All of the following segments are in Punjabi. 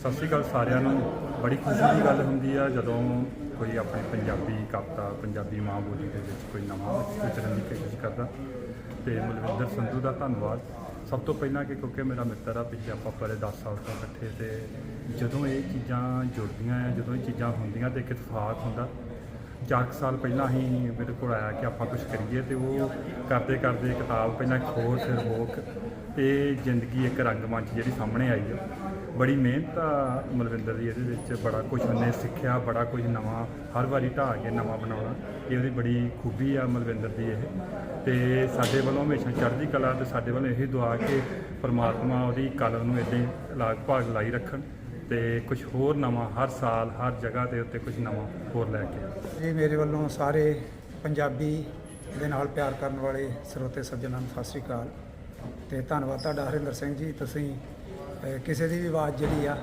ਸਤਿ ਸ਼੍ਰੀ ਅਕਾਲ ਸਾਰਿਆਂ ਨੂੰ। ਬੜੀ ਖੁਸ਼ੀ ਦੀ ਗੱਲ ਹੁੰਦੀ ਆ, ਜਦੋਂ ਕੋਈ ਆਪਣੀ ਪੰਜਾਬੀ ਕਵਿਤਾ, ਪੰਜਾਬੀ ਮਾਂ ਬੋਲੀ ਦੇ ਵਿੱਚ ਕੋਈ ਨਵਾਂ ਵਿਚਰਨ ਦੀ ਕੋਸ਼ਿਸ਼ ਕਰਦਾ। ਤੇ ਮਲਵਿੰਦਰ ਸੰਧੂ ਦਾ ਧੰਨਵਾਦ। ਸਭ ਤੋਂ ਪਹਿਲਾਂ ਕਿ ਕਿਉਂਕਿ ਮੇਰਾ ਮਿੱਤਰ ਆ ਪਿੱਛੇ ਆਪਾਂ ਪਰੇ 10 ਸਾਲ ਤੋਂ ਇਕੱਠੇ ਤੇ ਜਦੋਂ ਇਹ ਚੀਜ਼ਾਂ ਜੁੜਦੀਆਂ ਆ, ਜਦੋਂ ਇਹ ਚੀਜ਼ਾਂ ਹੁੰਦੀਆਂ, ਤੇ ਇੱਕ ਇਤਫਾਕ ਹੁੰਦਾ। ਚਾਰ ਕੁ ਸਾਲ ਪਹਿਲਾਂ ਹੀ ਮੇਰੇ ਕੋਲ ਆਇਆ ਕਿ ਆਪਾਂ ਕੁਝ ਕਰੀਏ ਤੇ ਉਹ ਕਰਦੇ ਕਰਦੇ ਕਿਤਾਬ ਪਹਿਲਾਂ ਖੋਰ, ਫਿਰ ਹੋਕ ਤੇ ਜ਼ਿੰਦਗੀ ਇੱਕ ਰੰਗਮੰਚ ਜਿਹੜੀ ਸਾਹਮਣੇ ਆਈ ਆ। ਬੜੀ ਮਿਹਨਤ ਆ ਮਲਵਿੰਦਰ ਦੀ ਇਹਦੇ ਵਿੱਚ ਬੜਾ ਕੁਝ ਉਹਨੇ ਸਿੱਖਿਆ, ਬੜਾ ਕੁਝ ਨਵਾਂ, ਹਰ ਵਾਰੀ ਢਾਹ ਕੇ ਨਵਾਂ ਬਣਾਉਣਾ, ਇਹ ਉਹਦੀ ਬੜੀ ਖੂਬੀ ਆ ਮਲਵਿੰਦਰ ਦੀ ਇਹ ਤੇ ਸਾਡੇ ਵੱਲੋਂ ਹਮੇਸ਼ਾ ਚੜ੍ਹਦੀ ਕਲਾ ਤੇ ਸਾਡੇ ਵੱਲੋਂ ਇਹੀ ਦੁਆ ਕਿ ਪ੍ਰਮਾਤਮਾ ਉਹਦੀ ਕਲਮ ਨੂੰ ਇਦਾਂ ਲਾਗ ਭਾਗ ਲਾਈ ਰੱਖਣ ਤੇ ਕੁਝ ਹੋਰ ਨਵਾਂ ਹਰ ਸਾਲ, ਹਰ ਜਗ੍ਹਾ ਦੇ ਉੱਤੇ ਕੁਝ ਨਵਾਂ ਹੋਰ ਲੈ ਕੇ ਆਉਣ। ਜੀ, ਮੇਰੇ ਵੱਲੋਂ ਸਾਰੇ ਪੰਜਾਬੀ ਦੇ ਨਾਲ ਪਿਆਰ ਕਰਨ ਵਾਲੇ ਸਰੋਤੇ ਸੱਜਣਾਂ ਨੂੰ ਸਤਿ ਸ੍ਰੀ ਅਕਾਲ ਤੇ ਧੰਨਵਾਦ ਤੁਹਾਡਾ ਹਰਿੰਦਰ ਸਿੰਘ ਜੀ ਤੁਸੀਂ ਕਿਸੇ ਦੀ ਵੀ ਆਵਾਜ਼ ਜਿਹੜੀ ਆ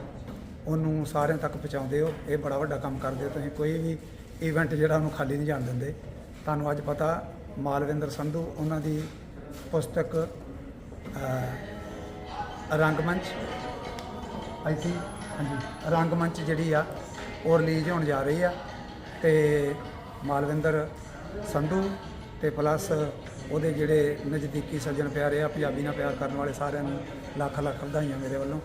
ਉਹਨੂੰ ਸਾਰਿਆਂ ਤੱਕ ਪਹੁੰਚਾਉਂਦੇ ਹੋ। ਇਹ ਬੜਾ ਵੱਡਾ ਕੰਮ ਕਰਦੇ ਹੋ ਤੁਸੀਂ। ਕੋਈ ਵੀ ਇਵੈਂਟ ਜਿਹੜਾ ਉਹਨੂੰ ਖਾਲੀ ਨਹੀਂ ਜਾਣ ਦਿੰਦੇ। ਤੁਹਾਨੂੰ ਅੱਜ ਪਤਾ ਮਾਲਵਿੰਦਰ ਸੰਧੂ ਉਹਨਾਂ ਦੀ ਪੁਸਤਕ ਅਹ, ਰੰਗਮੰਚ ਆਈ ਥਿੰਕ ਹਾਂਜੀ ਰੰਗਮੰਚ ਜਿਹੜੀ ਆ ਉਹ ਰਿਲੀਜ਼ ਹੋਣ ਜਾ ਰਹੀ ਆ। ਤੇ ਮਾਲਵਿੰਦਰ ਸੰਧੂ ਤੇ ਪਲੱਸ ਉਹਦੇ ਜਿਹੜੇ ਨਜ਼ਦੀਕੀ ਸੱਜਣ ਪਿਆਰੇ ਆ ਪੰਜਾਬੀ ਨਾਲ ਪਿਆਰ ਕਰਨ ਵਾਲੇ ਸਾਰਿਆਂ ਨੂੰ ਲੱਖ ਲੱਖ ਵਧਾਈਆਂ ਮੇਰੇ ਵੱਲੋਂ।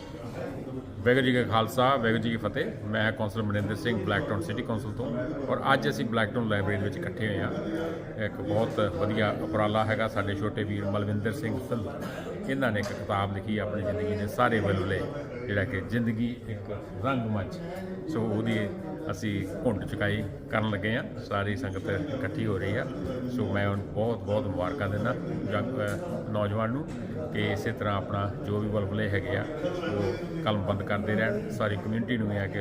ਵਾਹਿਗੁਰੂ ਜੀ ਕਾ ਖਾਲਸਾ, ਵਾਹਿਗੁਰੂ ਜੀ ਕੀ ਫਤਿਹ। ਮੈਂ councillor Maninder Singh, Blacktown city council ਤੋਂ। ਔਰ ਅੱਜ ਅਸੀਂ ਬਲੈਕਟਾਊਨ ਲਾਇਬ੍ਰੇਰੀ ਵਿੱਚ ਇਕੱਠੇ ਹੋਏ ਹਾਂ। ਇੱਕ ਬਹੁਤ ਵਧੀਆ ਉਪਰਾਲਾ ਹੈਗਾ ਸਾਡੇ ਛੋਟੇ ਵੀਰ ਮਲਵਿੰਦਰ ਸਿੰਘ ਸੰਧੂ। ਇਹਨਾਂ ਨੇ ਇੱਕ ਕਿਤਾਬ ਲਿਖੀ ਆਪਣੀ ਜ਼ਿੰਦਗੀ ਦੇ ਸਾਰੇ ਬਲਬਲੇ। ਜਿਹੜਾ ਕਿ ਜ਼ਿੰਦਗੀ ਇੱਕ ਰੰਗਮੰਚ ਸੋ ਉਹਦੀ ਅਸੀਂ ਘੁੰਡ ਚੁਕਾਈ ਕਰਨ ਲੱਗੇ ਹਾਂ। ਸਾਰੀ ਸੰਗਤ ਇਕੱਠੀ ਹੋ ਰਹੀ ਆ। ਸੋ ਮੈਂ ਉਹਨੂੰ ਬਹੁਤ ਬਹੁਤ ਮੁਬਾਰਕਾਂ ਦਿੰਦਾ ਜੰਗ ਨੌਜਵਾਨ ਨੂੰ ਕਿ ਇਸੇ ਤਰ੍ਹਾਂ ਆਪਣਾ ਜੋ ਵੀ ਬਲਬਲੇ ਹੈਗੇ ਆ, ਉਹ ਕਲਮਬੰਦ ਕਰਦੇ ਰਹਿਣ। ਸਾਰੀ ਕਮਿਊਨਿਟੀ ਨੂੰ ਇਹ ਆ ਕਿ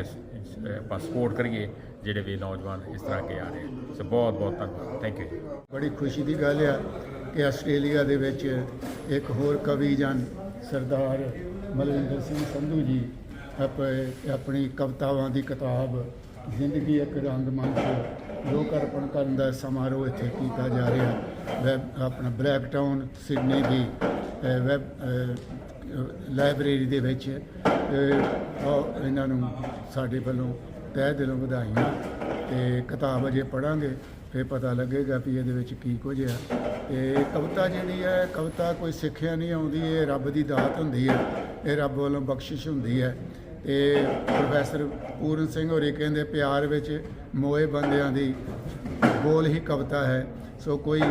ਆਪਾਂ ਸਪੋਰਟ ਕਰੀਏ, ਜਿਹੜੇ ਵੀ ਨੌਜਵਾਨ ਇਸ ਤਰ੍ਹਾਂ ਅੱਗੇ ਆ ਰਹੇ ਆ। ਸੋ ਬਹੁਤ ਬਹੁਤ ਧੰਨਵਾਦ। ਥੈਂਕ ਯੂ ਬੜੀ ਖੁਸ਼ੀ ਦੀ ਗੱਲ ਆ ਕਿ ਆਸਟ੍ਰੇਲੀਆ ਦੇ ਵਿੱਚ ਇੱਕ ਹੋਰ ਕਵੀ ਜਨ ਸਰਦਾਰ ਮਲਵਿੰਦਰ ਸਿੰਘ ਸੰਧੂ ਜੀ ਆਪਣੀ ਕਵਿਤਾਵਾਂ ਦੀ ਕਿਤਾਬ ਜ਼ਿੰਦਗੀ ਇੱਕ ਰੰਗ ਰੰਗਮੰਚ ਲੋਕ ਅਰਪਣ ਕਰਨ ਦਾ ਸਮਾਰੋਹ ਇੱਥੇ ਕੀਤਾ ਜਾ ਰਿਹਾ। ਵੈਬ ਆਪਣਾ ਬਲੈਕ ਟਾਊਨ ਸਿਡਨੀ ਦੀ ਵੈਬ ਲਾਇਬ੍ਰੇਰੀ ਦੇ ਵਿੱਚ ਇਹਨਾਂ ਨੂੰ ਸਾਡੇ ਵੱਲੋਂ ਤਹਿ ਦਿਲੋਂ ਵਧਾਈਆਂ ਤੇ ਕਿਤਾਬ ਅਜੇ ਪੜਾਂਗੇ ਫਿਰ ਪਤਾ ਲੱਗੇਗਾ ਵੀ ਇਹਦੇ ਵਿੱਚ ਕੀ ਕੁਝ ਆ। ਤੇ ਕਵਿਤਾ ਜਿਹੜੀ ਹੈ, ਕਵਿਤਾ ਕੋਈ ਸਿੱਖਿਆ ਨਹੀਂ ਆਉਂਦੀ, ਇਹ ਰੱਬ ਦੀ ਦਾਤ ਹੁੰਦੀ ਹੈ। ਇਹ ਰੱਬ ਵੱਲੋਂ ਬਖਸ਼ਿਸ਼ ਹੁੰਦੀ ਹੈ। ਤੇ ਪ੍ਰੋਫੈਸਰ ਪੂਰਨ ਸਿੰਘ ਹੋਰੀ ਕਹਿੰਦੇ, ਪਿਆਰ ਵਿੱਚ ਮੋਏ ਬੰਦਿਆਂ ਦੀ ਬੋਲ ਹੀ ਕਵਿਤਾ ਹੈ। ਸੋ ਕੋਈ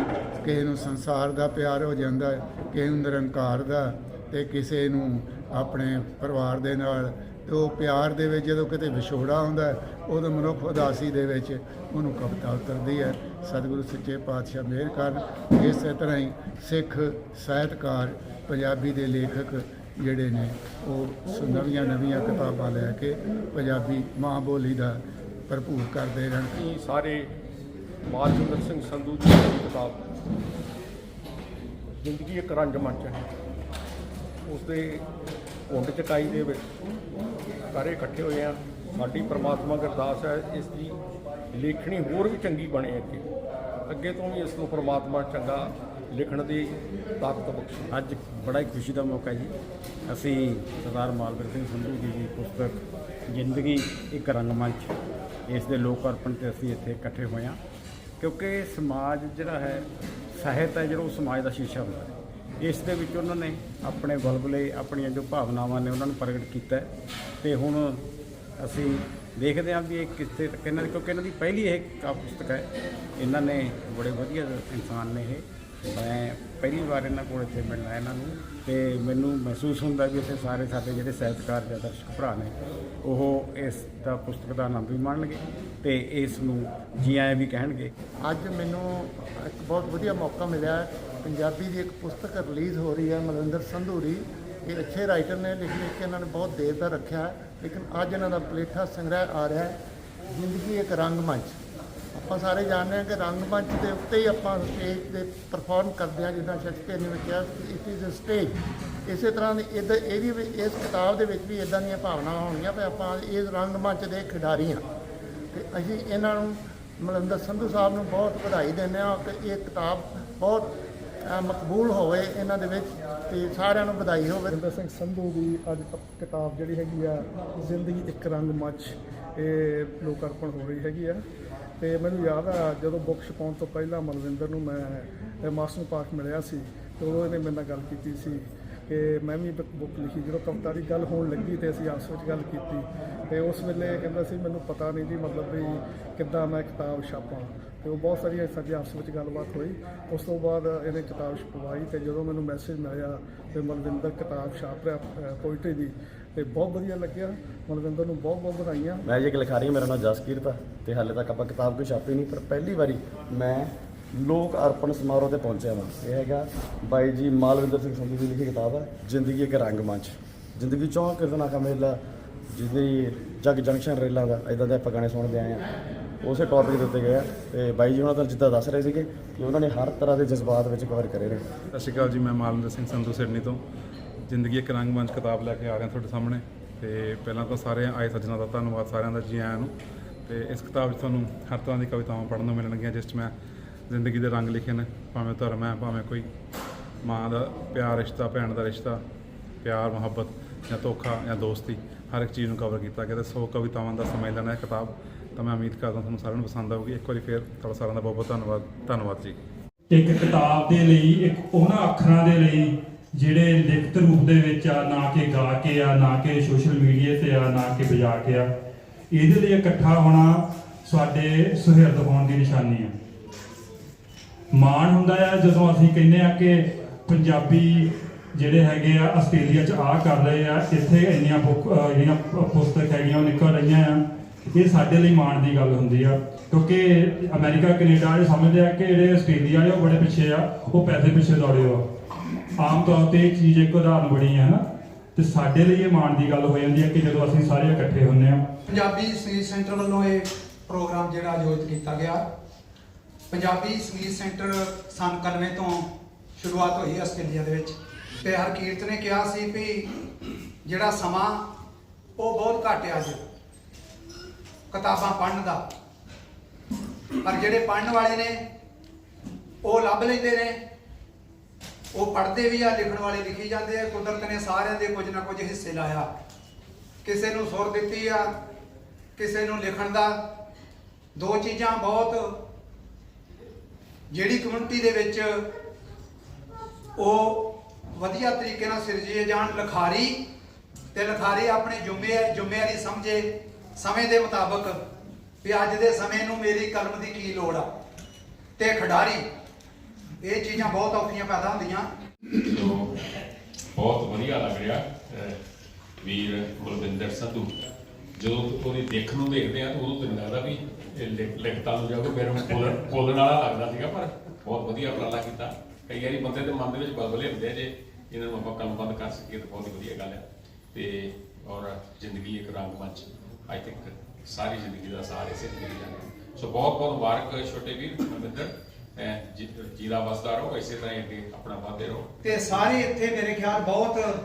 ਕਿਸੇ ਨੂੰ ਸੰਸਾਰ ਦਾ ਪਿਆਰ ਹੋ ਜਾਂਦਾ, ਕਿਸੇ ਨੂੰ ਨਿਰੰਕਾਰ ਦਾ ਤੇ ਕਿਸੇ ਨੂੰ ਆਪਣੇ ਪਰਿਵਾਰ ਦੇ ਨਾਲ, ਤੇ ਉਹ ਪਿਆਰ ਦੇ ਵਿੱਚ ਜਦੋਂ ਕਿਤੇ ਵਿਛੋੜਾ ਹੁੰਦਾ, ਉਦੋਂ ਮਨੁੱਖ ਉਦਾਸੀ ਦੇ ਵਿੱਚ ਉਹਨੂੰ ਕਵਿਤਾ ਉਤਰਦੀ ਹੈ। ਸਤਿਗੁਰੂ ਸੱਚੇ ਪਾਤਸ਼ਾਹ ਮਿਹਰ ਕਰਨ। ਇਸੇ ਤਰ੍ਹਾਂ ਹੀ ਸਿੱਖ ਸਾਹਿਤਕਾਰ, ਪੰਜਾਬੀ ਦੇ ਲੇਖਕ ਜਿਹੜੇ ਨੇ, ਉਹ ਨਵੀਆਂ ਨਵੀਆਂ ਕਿਤਾਬਾਂ ਲੈ ਕੇ ਪੰਜਾਬੀ ਮਾਂ ਬੋਲੀ ਦਾ ਭਰਪੂਰ ਕਰਦੇ ਰਹਿਣ। ਅਸੀਂ ਸਾਰੇ ਮਾਲਵਿੰਦਰ ਸਿੰਘ ਸੰਧੂ ਜੀ ਦੀ ਕਿਤਾਬ ਜ਼ਿੰਦਗੀ ਇੱਕ ਰੰਗਮੰਚ ਹੈ। ਉਸ ਦੇ ਕੁੰਡ ਚਟਾਈ ਦੇ ਵਿੱਚ ਸਾਰੇ ਇਕੱਠੇ ਹੋਏ ਆ। ਸਾਡੀ ਪ੍ਰਮਾਤਮਾ ਅਗੀ ਅਰਦਾਸ ਹੈ, ਇਸ ਦੀ ਲੇਖਣੀ ਹੋਰ ਵੀ ਚੰਗੀ ਬਣੇ ਅੱਗੇ। ਅੱਗੇ ਤੋਂ ਵੀ ਇਸ ਨੂੰ ਪ੍ਰਮਾਤਮਾ ਚੰਗਾ ਲਿਖਣ ਦੀ ਤਾਕਤ ਬਖਸ਼ੇ। ਅੱਜ ਬੜਾ ਹੀ ਖੁਸ਼ੀ ਦਾ ਮੌਕਾ ਜੀ। ਅਸੀਂ ਸਰਦਾਰ ਮਾਲਵੀਰ ਸਿੰਘ ਸੰਧੂ ਜੀ ਦੀ ਪੁਸਤਕ ਜ਼ਿੰਦਗੀ ਇੱਕ ਰੰਗਮੰਚ, ਇਸ ਦੇ ਲੋਕ ਅਰਪਣ ਤੇ ਅਸੀਂ ਇੱਥੇ ਇਕੱਠੇ ਹੋਏ ਹਾਂ। ਕਿਉਂਕਿ ਸਮਾਜ ਜਿਹੜਾ ਹੈ, ਸਾਹਿਤ ਹੈ, ਜਿਹੜਾ ਉਹ ਸਮਾਜ ਦਾ ਸ਼ੀਸ਼ਾ ਹੁੰਦਾ ਹੈ। ਇਸ ਦੇ ਵਿੱਚ ਉਹਨਾਂ ਨੇ ਆਪਣੇ ਬਲਬਲੇ, ਆਪਣੀਆਂ ਜੋ ਭਾਵਨਾਵਾਂ ਨੇ ਉਹਨਾਂ ਨੂੰ ਪ੍ਰਗਟ ਕੀਤਾ ਹੈ। ਤੇ ਹੁਣ ਅਸੀਂ ਦੇਖਦੇ ਹਾਂ ਵੀ ਇਹ ਕਿੱਥੇ ਤੱਕ ਇਹਨਾਂ ਦੀ, ਕਿਉਂਕਿ ਇਹਨਾਂ ਦੀ ਪਹਿਲੀ ਇਹ ਕ- ਪੁਸਤਕ ਹੈ। ਇਹਨਾਂ ਨੇ ਬੜੇ ਵਧੀਆ ਇਨਸਾਨ ਨੇ ਇਹ। ਮੈਂ ਪਹਿਲੀ ਵਾਰ ਇਹਨਾਂ ਕੋਲ ਇੱਥੇ ਮਿਲਣਾ ਇਹਨਾਂ ਨੂੰ ਤੇ ਮੈਨੂੰ ਮਹਿਸੂਸ ਹੁੰਦਾ ਵੀ ਇੱਥੇ ਸਾਰੇ ਸਾਡੇ ਜਿਹੜੇ ਸਾਹਿਤਕਾਰ ਜਾਂ ਦਰਸ਼ਕ ਭਰਾ ਨੇ, ਉਹ ਇਸ ਦਾ ਪੁਸਤਕ ਦਾ ਆਨੰਦ ਵੀ ਮਾਣਨਗੇ ਤੇ ਇਸ ਨੂੰ ਜੀ ਆਇਆਂ ਵੀ ਕਹਿਣਗੇ। ਅੱਜ ਮੈਨੂੰ ਇੱਕ ਬਹੁਤ ਵਧੀਆ ਮੌਕਾ ਮਿਲਿਆ ਪੰਜਾਬੀ ਦੀ ਇੱਕ ਪੁਸਤਕ ਰਿਲੀਜ਼ ਹੋ ਰਹੀ ਹੈ ਮਨਿੰਦਰ ਸੰਧੂਰੀ। ਇਹ ਅੱਛੇ ਰਾਈਟਰ ਨੇ, ਲਿਖ ਲਿਖ ਕੇ ਇਹਨਾਂ ਨੇ ਬਹੁਤ ਦੇਰ ਦਾ ਰੱਖਿਆ ਲੇਕਿਨ ਅੱਜ ਇਹਨਾਂ ਦਾ ਪਲੇਠਾ ਸੰਗ੍ਰਹਿ ਆ ਰਿਹਾ ਹੈ। ਜ਼ਿੰਦਗੀ ਇੱਕ ਰੰਗਮੰਚ ਆਪਾਂ ਸਾਰੇ ਜਾਣਦੇ ਹਾਂ ਕਿ ਰੰਗਮੰਚ ਦੇ ਉੱਤੇ ਹੀ ਆਪਾਂ ਸਟੇਜ ਤੇ ਪਰਫਾਰਮ ਕਰਦੇ ਹਾਂ, ਜਿੱਦਾਂ ਸ਼ਕਸਪੀਅਰ ਨੇ ਵੀ ਕਿਹਾ ਇਟ ਇਜ਼ ਅ ਸਟੇਜ ਇਸੇ ਤਰ੍ਹਾਂ ਦੀ ਇਹਦਾ ਇਹਦੀ ਵੀ ਇਸ ਕਿਤਾਬ ਦੇ ਵਿੱਚ ਵੀ ਇਦਾਂ ਦੀਆਂ ਭਾਵਨਾਵਾਂ ਹੋਣਗੀਆਂ ਵੀ ਆਪਾਂ ਇਸ ਰੰਗਮੰਚ ਦੇ ਖਿਡਾਰੀ ਹਾਂ। ਤੇ ਅਸੀਂ ਇਹਨਾਂ ਨੂੰ ਮਲੰਦਰ ਸੰਧੂ ਸਾਹਿਬ ਨੂੰ ਬਹੁਤ ਵਧਾਈ ਦਿੰਦੇ ਹਾਂ ਕਿ ਇਹ ਕਿਤਾਬ ਬਹੁਤ ਮਕਬੂਲ ਹੋਵੇ ਇਹਨਾਂ ਦੇ ਵਿੱਚ ਤੇ ਸਾਰਿਆਂ ਨੂੰ ਵਧਾਈ ਹੋਵੇ। ਰਵਿੰਦਰ ਸਿੰਘ ਸੰਧੂ ਦੀ ਅੱਜ ਕਿਤਾਬ ਜਿਹੜੀ ਹੈਗੀ ਆ, ਜ਼ਿੰਦਗੀ ਇੱਕ ਰੰਗ ਮੰਚ ਇਹ ਲੋਕ ਅਰਪਣ ਹੋ ਰਹੀ ਹੈਗੀ ਆ। ਤੇ ਮੈਨੂੰ ਯਾਦ ਆ, ਜਦੋਂ ਬੁੱਕ ਛਪਾਉਣ ਤੋਂ ਪਹਿਲਾਂ ਮਨਵਿੰਦਰ ਨੂੰ ਮੈਂ ਇਹ ਮਾਸਟਰ ਪਾਰਕ ਮਿਲਿਆ ਸੀ, ਤੇ ਉਦੋਂ ਇਹਨੇ ਮੇਰੇ ਨਾਲ ਗੱਲ ਕੀਤੀ ਸੀ ਕਿ ਮੈਂ ਵੀ ਬੁੱਕ ਲਿਖੀ, ਜਦੋਂ ਕਵਿਤਾ ਦੀ ਗੱਲ ਹੋਣ ਲੱਗੀ ਤੇ ਅਸੀਂ ਆਪਸ ਵਿੱਚ ਗੱਲ ਕੀਤੀ। ਤੇ ਉਸ ਵੇਲੇ ਕਹਿੰਦਾ ਸੀ, ਮੈਨੂੰ ਪਤਾ ਨਹੀਂ ਜੀ ਮਤਲਬ ਵੀ ਕਿੱਦਾਂ ਮੈਂ ਕਿਤਾਬ ਛਾਪਾਂ। ਤੇ ਉਹ ਬਹੁਤ ਸਾਰੀਆਂ ਸਾਡੀ ਆਪਸ ਵਿੱਚ ਗੱਲਬਾਤ ਹੋਈ। ਉਸ ਤੋਂ ਬਾਅਦ ਇਹਨੇ ਕਿਤਾਬ ਛਪਵਾਈ ਤੇ ਜਦੋਂ ਮੈਨੂੰ ਮੈਸੇਜ ਮਿਲਿਆ ਤੇ ਮਨਵਿੰਦਰ ਕਿਤਾਬ ਛਾਪ ਰਿਹਾ ਪੋਇਟਰੀ ਦੀ ਤੇ ਬਹੁਤ ਵਧੀਆ ਲੱਗਿਆ। ਮਨਵਿੰਦਰ ਨੂੰ ਬਹੁਤ ਬਹੁਤ ਵਧਾਈਆਂ। ਮੈਂ ਜੀ ਇੱਕ ਲਿਖਾਰੀ ਮੇਰਾ ਨਾਮ ਜਸਕੀਰਤ ਆ ਤੇ ਹਾਲੇ ਤੱਕ ਆਪਾਂ ਕਿਤਾਬ ਕੋਈ ਛਾਪੀ ਨਹੀਂ ਪਰ ਪਹਿਲੀ ਵਾਰੀ ਮੈਂ ਲੋਕ ਅਰਪਣ ਸਮਾਰੋਹ ਤੇ ਪਹੁੰਚਿਆ ਹਾਂ ਇਹ ਹੈਗਾ ਬਾਈ ਜੀ ਮਾਲਵਿੰਦਰ ਸਿੰਘ ਸੰਧੂ ਦੀ ਲਿਖੀ ਕਿਤਾਬ ਹੈ ਜ਼ਿੰਦਗੀ ਇੱਕ ਰੰਗ ਮੰਚ ਜ਼ਿੰਦਗੀ ਚੋਂ ਕਿਰਨਾ ਕਾ ਮੇਲਾ ਜਿਹਦੀ ਜਗ ਜੰਕਸ਼ਨ ਰੇਲਾਂ ਦਾ ਇਦਾਂ ਦੇ ਆਪਾਂ ਗਾਣੇ ਸੁਣਦੇ ਆਏ ਆ। ਉਸੇ ਟੌਪਿਕ ਦੇ ਉੱਤੇ ਗਏ ਆ ਤੇ ਬਾਈ ਜੀ ਉਹਨਾਂ ਤਾਂ ਜਿੱਦਾਂ ਦੱਸ ਰਹੇ ਸੀਗੇ ਕਿ ਉਹਨਾਂ ਨੇ ਹਰ ਤਰ੍ਹਾਂ ਦੇ ਜਜ਼ਬਾਤ ਵਿੱਚ ਕਵਰ ਕਰੇ ਨੇ ਸਤਿ ਸ਼੍ਰੀ ਅਕਾਲ ਜੀ ਮੈਂ ਮਾਲਵਿੰਦਰ ਸਿੰਘ ਸੰਧੂ ਸਿਡਨੀ ਤੋਂ। ਜ਼ਿੰਦਗੀ ਇੱਕ ਰੰਗ ਮੰਚ ਕਿਤਾਬ ਲੈ ਕੇ ਆ ਰਿਹਾ ਤੁਹਾਡੇ ਸਾਹਮਣੇ। ਤੇ ਪਹਿਲਾਂ ਤਾਂ ਸਾਰੇ ਆਏ ਸੱਜਣਾ ਦਾ ਧੰਨਵਾਦ ਸਾਰਿਆਂ ਦਾ ਜੀ ਆਇਆਂ ਨੂੰ। ਤੇ ਇਸ ਕਿਤਾਬ ਵਿੱਚ ਤੁਹਾਨੂੰ ਹਰ ਤਰ੍ਹਾਂ ਦੀ ਕਵਿਤਾਵਾਂ ਪੜ੍ਹਨ ਨੂੰ ਮਿਲਣਗੀਆਂ, ਜਿਸ 'ਚ ਮੈਂ ਜ਼ਿੰਦਗੀ ਦੇ ਰੰਗ ਲਿਖੇ ਨੇ, ਭਾਵੇਂ ਧਰਮ ਹੈ, ਭਾਵੇਂ ਕੋਈ ਮਾਂ ਦਾ ਪਿਆਰ ਰਿਸ਼ਤਾ, ਭੈਣ ਦਾ ਰਿਸ਼ਤਾ, ਪਿਆਰ, ਮੁਹੱਬਤ ਜਾਂ ਧੋਖਾ ਜਾਂ ਦੋਸਤੀ, ਹਰ ਇੱਕ ਚੀਜ਼ ਨੂੰ ਕਵਰ ਕੀਤਾ ਗਿਆ ਤੇ 100 ਕਵਿਤਾਵਾਂ ਦਾ ਸੰਮੇਲਨ ਹੈ ਕਿਤਾਬ। ਤਾਂ ਮੈਂ ਉਮੀਦ ਕਰਦਾ ਤੁਹਾਨੂੰ ਸਾਰਿਆਂ ਨੂੰ ਪਸੰਦ ਆਊਗੀ। ਇੱਕ ਵਾਰੀ ਫੇਰ ਤੁਹਾਡਾ ਸਾਰਿਆਂ ਦਾ ਬਹੁਤ ਬਹੁਤ ਧੰਨਵਾਦ। ਧੰਨਵਾਦ ਜੀ। ਇੱਕ ਕਿਤਾਬ ਦੇ ਲਈ, ਇੱਕ ਉਹਨਾਂ ਅੱਖਰਾਂ ਦੇ ਲਈ ਜਿਹੜੇ ਲਿਖਤ ਰੂਪ ਦੇ ਵਿੱਚ ਆ, ਨਾ ਕਿ ਗਾ ਕੇ ਆ, ਨਾ ਕਿ ਸੋਸ਼ਲ ਮੀਡੀਆ ਤੇ ਆ, ਨਾ ਕਿ ਵਜਾ ਕੇ ਆ, ਇਹਦੇ ਲਈ ਇਕੱਠਾ ਹੋਣਾ ਸਾਡੇ ਸੁਹਿਰਦ ਹੋਣ ਦੀ ਨਿਸ਼ਾਨੀ ਆ। ਮਾਣ ਹੁੰਦਾ ਆ ਜਦੋਂ ਅਸੀਂ ਕਹਿੰਦੇ ਆ ਕਿ ਪੰਜਾਬੀ ਜਿਹੜੇ ਹੈਗੇ ਆ, ਆਸਟ੍ਰੇਲੀਆ 'ਚ ਆ ਕਰ ਰਹੇ ਆ, ਇੱਥੇ ਇੰਨੀਆਂ ਬੁੱਕ ਜਿਹੜੀਆਂ ਪੁਸਤਕ ਹੈਗੀਆਂ ਉਹ ਨਿਕਲ ਰਹੀਆਂ ਆ, ਇਹ ਸਾਡੇ ਲਈ ਮਾਣ ਦੀ ਗੱਲ ਹੁੰਦੀ ਆ, ਕਿਉਂਕਿ ਅਮਰੀਕਾ, ਕੈਨੇਡਾ ਵਾਲੇ ਸਮਝਦੇ ਆ ਕਿ ਜਿਹੜੇ ਆਸਟ੍ਰੇਲੀਆ ਵਾਲੇ ਉਹ ਬੜੇ ਪਿੱਛੇ ਆ, ਉਹ ਪੈਸੇ ਪਿੱਛੇ ਦੌੜੇ ਆ। ਆਮ ਤੌਰ ਤੇ ਇਹ ਚੀਜ਼ ਇੱਕ ਉਦਾਹਰਨ ਬਣੀ ਹੈ ਨਾ ਤੇ ਸਾਡੇ ਲਈ ਇਹ ਮਾਣ ਦੀ ਗੱਲ ਹੋ ਜਾਂਦੀ ਹੈ ਕਿ ਜਦੋਂ ਅਸੀਂ ਸਾਰੇ ਇਕੱਠੇ ਹੁੰਨੇ ਆ। ਪੰਜਾਬੀ ਸੰਗੀਤ ਸੈਂਟਰ ਵੱਲੋਂ ਇਹ ਪ੍ਰੋਗਰਾਮ ਜਿਹੜਾ ਆਯੋਜਿਤ ਕੀਤਾ ਗਿਆ। ਪੰਜਾਬੀ ਸੰਗੀਤ ਸੈਂਟਰ ਸਨ 91 ਤੋਂ ਸ਼ੁਰੂਆਤ ਹੋਈ ਆਸਟ੍ਰੇਲੀਆ ਦੇ ਵਿੱਚ। ਤੇ ਹਰਕੀਰਤ ਨੇ ਕਿਹਾ ਸੀ ਵੀ ਜਿਹੜਾ ਸਮਾਂ, ਉਹ ਬਹੁਤ ਘੱਟ ਆ ਅੱਜ। ਕਿਤਾਬਾਂ ਪੜਨ ਦਾ। ਪਰ ਜਿਹੜੇ ਪੜ੍ਹਨ ਵਾਲੇ ਨੇ, ਉਹ ਲੱਭ ਲੈਂਦੇ ਨੇ। ਉਹ ਪੜ੍ਹਦੇ ਵੀ ਆ, ਲਿਖਣ ਵਾਲੇ ਲਿਖੀ ਜਾਂਦੇ ਆ, ਕੁਦਰਤ ਨੇ ਸਾਰਿਆਂ ਦੇ ਕੁਝ ਨਾ ਕੁਝ ਹਿੱਸੇ ਲਾਇਆ। ਕਿਸੇ ਨੂੰ ਸੁਰ ਦਿੱਤੀ ਆ, ਕਿਸੇ ਨੂੰ ਲਿਖਣ ਦਾ। ਦੋ ਚੀਜ਼ਾਂ ਬਹੁਤ, ਜਿਹੜੀ ਕਮਿਊਨਿਟੀ ਦੇ ਵਿੱਚ ਉਹ ਵਧੀਆ ਤਰੀਕੇ ਨਾਲ ਸਿਰਜੇ ਜਾਣ, ਲਖਾਰੀ ਤੇ ਲਖਾਰੀ ਆਪਣੇ ਜੁਮੇ ਜ਼ਿੰਮੇਵਾਰੀ ਸਮਝੇ, ਸਮੇਂ ਦੇ ਮੁਤਾਬਕ ਵੀ ਅੱਜ ਦੇ ਸਮੇਂ ਨੂੰ ਮੇਰੀ ਕਲਮ ਦੀ ਕੀ ਲੋੜ ਆ? ਤੇ ਖਿਡਾਰੀ ਇਹ ਚੀਜ਼ਾਂ ਬਹੁਤ ਔਖੀਆਂ ਪੈਦਾ ਹੁੰਦੀਆਂ। ਸੋ ਬਹੁਤ ਵਧੀਆ ਲੱਗ ਰਿਹਾ ਵੀਰ ਬਲਵਿੰਦਰ ਸੰਧੂ। ਜਦੋਂ ਉਹਦੀ ਦੇਖ ਨੂੰ ਦੇਖਦੇ ਆ, ਤਾਂ ਉਦੋਂ ਤੈਨੂੰ ਲੱਗਦਾ ਵੀ ਲਿਖਤਾਂ ਨੂੰ ਜਾ ਕੇ ਬੋਲਣ ਬੋਲਣ ਵਾਲਾ ਲੱਗਦਾ ਸੀਗਾ, ਪਰ ਬਹੁਤ ਵਧੀਆ ਉਪਰਾਲਾ ਕੀਤਾ। ਕਈ ਵਾਰੀ ਬੰਦੇ ਦੇ ਮਨ ਦੇ ਵਿੱਚ ਬਦਲੇ ਹੁੰਦੇ ਆ, ਜੇ ਇਹਨਾਂ ਨੂੰ ਆਪਾਂ ਕਲਮਬੰਦ ਕਰ ਸਕੀਏ ਤਾਂ ਬਹੁਤ ਵਧੀਆ ਗੱਲ ਹੈ ਤੇ, ਔਰ ਜ਼ਿੰਦਗੀ ਇੱਕ ਰੰਗ ਮੰਚ ਆਈ ਥਿੰਕ ਸਾਰੀ ਜ਼ਿੰਦਗੀ ਦਾ ਸਾਰੇ ਇਸੇ ਜ਼ਿੰਦਗੀ ਦਾ ਸੋ ਬਹੁਤ ਬਹੁਤ ਮੁਬਾਰਕ ਛੋਟੇ ਵੀਰ ਬਲਵਿੰਦਰ। ਅਹ, ਜੀ- ਜੀਦਾ ਵਸਦਾ ਰਹੋ ਇਸੇ ਤਰ੍ਹਾਂ ਹੀ ਅੱਗੇ ਆਪਣਾ ਵਧਦੇ ਰਹੋ। ਤੇ ਸਾਰੇ ਇੱਥੇ ਮੇਰੇ ਖਿਆਲ ਬਹੁਤ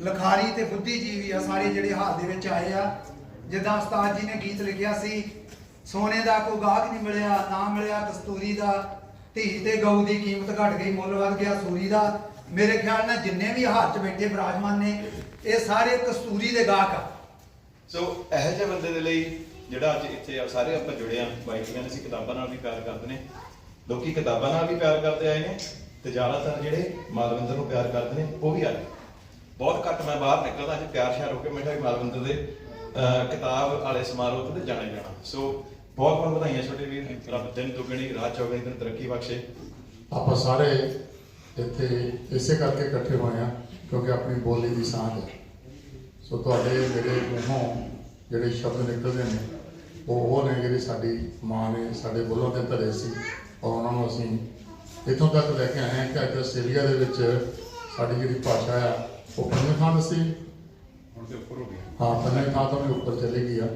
ਲਖਾਰੀ ਤੇ ਬੁੱਧੀਜੀਵੀ ਆ ਸਾਰੇ ਜਿਹੜੇ ਹਾਲ ਦੇ ਵਿੱਚ ਆਏ ਆ। ਜਿੱਦਾਂ ਉਸਤਾਦ ਜੀ ਨੇ ਗੀਤ ਲਿਖਿਆ ਸੀ ਸੋਨੇ ਦਾ ਕੋਈ ਗਾਹਕ ਨਹੀਂ ਮਿਲਿਆ ਨਾ ਮਿਲਿਆ ਕਸਤੂਰੀ ਦਾ। ਧੀ ਤੇ ਗਊ ਦੀ ਕੀਮਤ ਘਟ ਗਈ ਮੁੱਲ ਵੱਧ ਗਿਆ ਸੂਰੀ ਦਾ। ਮੇਰੇ ਖਿਆਲ ਨਾਲ ਜਿੰਨੇ ਵੀ ਹਾਲ 'ਚ ਬੈਠੇ ਬਰਾਜਮਾਨ ਨੇ ਇਹ ਸਾਰੇ ਕਸਤੂਰੀ ਦੇ ਗਾਹਕ ਆ। ਸੋ ਇਹੋ ਜਿਹੇ ਬੰਦੇ ਦੇ ਲਈ ਜਿਹੜਾ ਅੱਜ ਇੱਥੇ ਆ ਸਾਰੇ ਆਪਾਂ ਜੁੜੇ ਆ ਬਾਈ ਜੀ ਕਹਿੰਦੇ ਸੀ ਕਿਤਾਬਾਂ ਨਾਲ ਵੀ ਪਿਆਰ ਕਰਦੇ ਨੇ। ਲੋਕੀ ਕਿਤਾਬਾਂ ਨਾਲ ਵੀ ਪਿਆਰ ਕਰਦੇ ਆਏ ਨੇ ਤੇ ਜ਼ਿਆਦਾਤਰ ਜਿਹੜੇ ਮਾਲਵਿੰਦਰ ਨੂੰ ਪਿਆਰ ਕਰਦੇ ਨੇ, ਉਹ ਵੀ ਆਏ। ਬਹੁਤ ਘੱਟ ਮੈਂ ਬਾਹਰ ਨਿਕਲਦਾ ਅੱਜ ਪਿਆਰ ਸ਼ਿਆਰ ਹੋ ਕੇ ਮੈਂ ਕਿਹਾ ਮਾਲਵਿੰਦਰ ਦੇ ਕਿਤਾਬ ਵਾਲੇ ਸਮਾਰੋਹ ਤੇ ਜਾਣਾ ਜਾਣਾ। ਸੋ ਬਹੁਤ ਬਹੁਤ ਵਧਾਈਆਂ ਛੋਟੇ ਵੀਰ ਰੱਬ ਦਿਨ ਦੁਗਣੀ, ਰਾਤ ਚੌਗਣੀ ਦਿਨ ਤਰੱਕੀ ਬਖਸ਼ੇ। ਆਪਾਂ ਸਾਰੇ ਇੱਥੇ ਇਸੇ ਕਰਕੇ ਇਕੱਠੇ ਹੋਏ ਆ ਕਿਉਂਕਿ ਆਪਣੀ ਬੋਲੀ ਦੀ ਸਾਂਝ ਹੈ। ਸੋ ਤੁਹਾਡੇ ਜਿਹੜੇ ਮੂੰਹੋਂ ਜਿਹੜੇ ਸ਼ਬਦ ਨਿਕਲਦੇ ਨੇ, ਉਹ ਉਹ ਨੇ ਜਿਹੜੇ ਸਾਡੀ ਮਾਂ ਨੇ ਸਾਡੇ ਬੋਲਾਂ ਤੇ ਧਰੇ ਸੀ। ਔਰ ਉਹਨਾਂ ਨੂੰ ਅਸੀਂ। ਇੱਥੋਂ ਤੱਕ ਲੈ ਕੇ ਆਏ ਹਾਂ ਕਿ ਅੱਜ ਆਸਟ੍ਰੇਲੀਆ ਦੇ ਵਿੱਚ ਸਾਡੀ ਜਿਹੜੀ ਭਾਸ਼ਾ ਆ ਉਹ ਪੰਜਵੇਂ ਥਾਂ ਸੀ ਹੁਣ ਤੇ ਉੱਪਰ ਹੋ ਗਿਆ ਹਾਂ ਪੰਜਵੇਂ ਥਾਂ ਤੋਂ ਵੀ ਉੱਪਰ ਚਲੀ ਗਈ ਆ।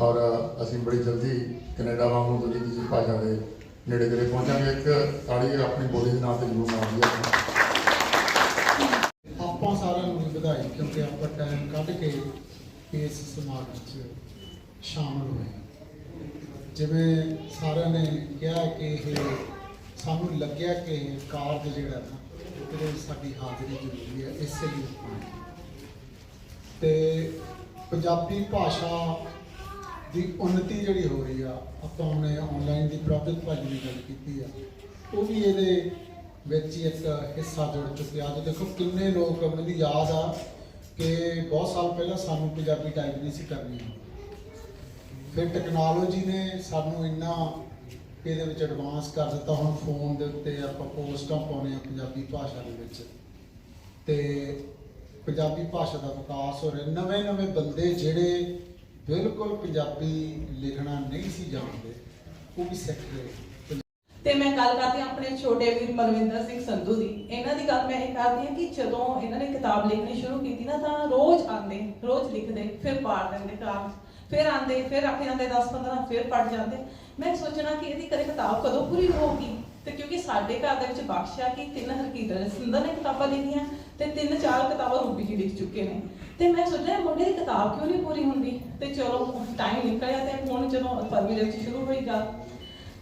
ਔਰ ਅਸੀਂ ਬੜੀ ਜਲਦੀ ਕੈਨੇਡਾ ਵਾਂਗੂ ਦੂਜੀ ਕਿਸੇ ਭਾਸ਼ਾ ਦੇ ਨੇੜੇ ਤੇੜੇ ਪਹੁੰਚਾਂਗੇ। ਇੱਕ ਤਾੜੀ ਆਪਣੀ ਬੋਲੀ ਦੇ ਨਾਂ ਤੇ ਜ਼ਰੂਰ ਮਾਰਦੀ ਆ ਆਪਾਂ ਸਾਰਿਆਂ ਨੂੰ ਵਧਾਈ ਕਿਉਂਕਿ ਆਪਾਂ ਟਾਈਮ ਕੱਢ ਕੇ ਇਸ ਸਮਾਗਮ 'ਚ ਸ਼ਾਮਲ ਹੋਏ ਜਿਵੇਂ ਸਾਰਿਆਂ ਨੇ ਕਿਹਾ ਕਿ ਇਹ ਸਾਨੂੰ ਲੱਗਿਆ ਕਿ ਕਾਰਜ ਜਿਹੜਾ ਨਾ, ਉਹਦੇ ਵਿੱਚ ਸਾਡੀ ਹਾਜ਼ਰੀ ਜ਼ਰੂਰੀ ਹੈ, ਇਸ ਲਈ ਤੇ ਪੰਜਾਬੀ ਭਾਸ਼ਾ ਦੀ ਉન્નਤੀ ਜਿਹੜੀ ਹੋ ਰਹੀ ਆ, ਆਪਾਂ ਉਹਨੇ ਆਨਲਾਈਨ ਦੀ ਪ੍ਰਾਪਤ ਭਾਜੀ ਦੀ ਗੱਲ ਕੀਤੀ ਆ, ਉਹ ਵੀ ਇਹਦੇ ਵਿੱਚ ਹੀ ਇੱਕ ਹਿੱਸਾ ਜੁੜ ਚੁੱਕਿਆ। ਅੱਜ ਦੇਖੋ ਕਿੰਨੇ ਲੋਕ ਮੈਨੂੰ ਯਾਦ ਆ ਕਿ ਬਹੁਤ ਸਾਲ ਪਹਿਲਾਂ ਸਾਨੂੰ ਪੰਜਾਬੀ ਟਾਈਪ ਨਹੀਂ ਸੀ ਕਰਨੀ ਫਿਰ ਟੈਕਨੋਲੋਜੀ ਨੇ ਸਾਨੂੰ ਇੰਨਾ ਇਹਦੇ ਵਿੱਚ ਐਡਵਾਂਸ ਕਰ ਦਿੱਤਾ। ਹੁਣ ਫੋਨ ਦੇ ਉੱਤੇ ਆਪਾਂ ਪੋਸਟਾਂ ਪਾਉਣੇ ਆ ਪੰਜਾਬੀ ਭਾਸ਼ਾ ਦੇ ਵਿੱਚ। ਤੇ ਪੰਜਾਬੀ ਭਾਸ਼ਾ ਦਾ ਵਿਕਾਸ ਹੋ ਰਿਹਾ। ਨਵੇਂ ਨਵੇਂ ਬੰਦੇ ਜਿਹੜੇ ਬਿਲਕੁਲ ਪੰਜਾਬੀ ਲਿਖਣਾ ਨਹੀਂ ਸੀ ਜਾਣਦੇ, ਉਹ ਵੀ ਸਿੱਖ ਰਹੇ ਤੇ ਮੈਂ ਗੱਲ ਕਰਦੀ ਹਾਂ ਆਪਣੇ ਛੋਟੇ ਵੀਰ ਮਨਵਿੰਦਰ ਸਿੰਘ ਸੰਧੂ ਦੀ। ਇਹਨਾਂ ਦੀ ਗੱਲ ਮੈਂ ਇਹ ਕਰਦੀ ਹਾਂ ਕਿ ਜਦੋਂ ਇਹਨਾਂ ਨੇ ਕਿਤਾਬ ਲਿਖਣੀ ਸ਼ੁਰੂ ਕੀਤੀ ਨਾ, ਤਾਂ ਰੋਜ਼ ਆਉਂਦੇ, ਰੋਜ਼ ਲਿਖਦੇ, ਫਿਰ ਪਾੜ ਦਿੰਦੇ ਕਿਤਾਬ ਫਿਰ ਆਉਂਦੇ, ਫਿਰ ਰੱਖ ਜਾਂਦੇ 10 15 ਫਿਰ ਪੜ ਜਾਂਦੇ। ਮੈਂ ਸੋਚਣਾ ਕਿ ਇਹਦੀ ਕਦੇ ਕਿਤਾਬ ਕਦੋਂ ਪੂਰੀ ਹੋਊਗੀ? ਤੇ ਕਿਉਂਕਿ ਸਾਡੇ ਘਰ ਦੇ ਵਿੱਚ ਬਖਸ਼ਿਆ ਕਿ ਤਿੰਨ ਹਰਕੀਤ ਰਸਿੰਦਰ ਨੇ ਕਿਤਾਬਾਂ ਲਿਖੀਆਂ ਤੇ ਤਿੰਨ ਚਾਰ ਕਿਤਾਬਾਂ ਰੂਬੀ ਜੀ ਲਿਖ ਚੁੱਕੇ ਨੇ। ਤੇ ਮੈਂ ਸੋਚਿਆ ਮੁੰਡੇ ਦੀ ਕਿਤਾਬ ਕਿਉਂ ਨਹੀਂ ਪੂਰੀ ਹੁੰਦੀ? ਤੇ ਚਲੋ ਟਾਈਮ ਨਿਕਲਿਆ ਤੇ ਹੁਣ ਜਦੋਂ ਫਰਵਰੀ ਦੇ ਵਿੱਚ ਸ਼ੁਰੂ ਹੋਈ ਗੱਲ।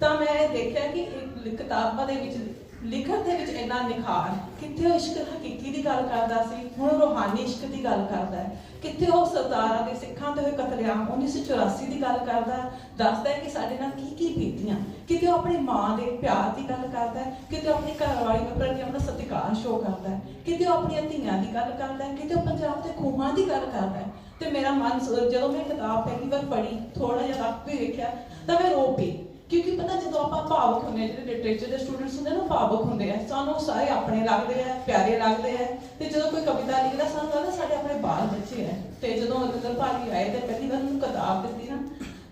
ਤਾਂ ਮੈਂ ਦੇਖਿਆ ਕਿ ਕਿਤਾਬਾਂ ਦੇ ਵਿੱਚ ਲਿਖਣ ਦੇ ਵਿੱਚ ਇੰਨਾ ਨਿਖਾਰ, ਕਿੱਥੇ ਉਹ ਇਸ਼ਕ ਹਕੀਕੀ ਦੀ ਗੱਲ ਕਰਦਾ ਸੀ? ਹੁਣ ਰੂਹਾਨੀ ਇਸ਼ਕ ਦੀ ਗੱਲ ਕਰਦਾ ਹੈ। ਕਿੱਥੇ ਉਹ ਸਰਦਾਰਾਂ ਦੇ ਸਿੱਖਾਂ ਤੇ ਹੋਏ ਕਤਲੇਆਮ 1984 ਦੀ ਗੱਲ ਕਰਦਾ ਦੱਸਦਾ ਹੈ ਕਿ ਸਾਡੇ ਨਾਲ ਕੀ ਕੀ ਬੀਤੀਆਂ। ਕਿਤੇ ਉਹ ਆਪਣੀ ਮਾਂ ਦੇ ਪਿਆਰ ਦੀ ਗੱਲ ਕਰਦਾ ਹੈ? ਕਿਤੇ ਉਹ ਆਪਣੀ ਘਰਵਾਲੀ ਦੇ ਪ੍ਰਤੀ ਆਪਣਾ ਸਤਿਕਾਰ ਸ਼ੋਅ ਕਰਦਾ ਹੈ? ਕਿਤੇ ਉਹ ਆਪਣੀਆਂ ਧੀਆਂ ਦੀ ਗੱਲ ਕਰਦਾ ਹੈ? ਕਿਤੇ ਉਹ ਪੰਜਾਬ ਦੇ ਖੂਹਾਂ ਦੀ ਗੱਲ ਕਰਦਾ ਹੈ? ਤੇ ਮੇਰਾ ਮਨ ਸ- ਜਦੋਂ ਮੈਂ ਕਿਤਾਬ ਪਹਿਲੀ ਵਾਰ ਪੜ੍ਹੀ ਥੋੜਾ ਜਿਹਾ ਰੱਖ ਵੀ ਵੇਖਿਆ, ਤਾਂ ਮੈਂ ਰੋ ਪਈ। ਕਿਉਂਕਿ ਪਤਾ ਜਦੋਂ ਆਪਾਂ ਭਾਵੁਕ ਹੁੰਦੇ ਹਾਂ, ਜਿਹੜੇ ਲਿਟਰੇਚਰ ਦੇ ਸਟੂਡੈਂਟਸ ਹੁੰਦੇ ਨਾ, ਉਹ ਭਾਵੁਕ ਹੁੰਦੇ ਆ। ਸਾਨੂੰ ਸਾਰੇ ਆਪਣੇ ਲੱਗਦੇ ਆ, ਪਿਆਰੇ ਲੱਗਦੇ ਆ। ਤੇ ਜਦੋਂ ਕੋਈ ਕਵਿਤਾ ਲਿਖਦਾ, ਸਾਨੂੰ ਲੱਗਦਾ ਸਾਡੇ ਆਪਣੇ ਬਾਲ ਬੱਚੇ ਆ। ਤੇ ਜਦੋਂ ਅਨੰਦਰ ਭਾਜੀ ਆਏ ਤੇ ਪਹਿਲੀ ਵਾਰ ਉਹਨੂੰ ਕਿਤਾਬ ਦਿੱਤੀ ਨਾ,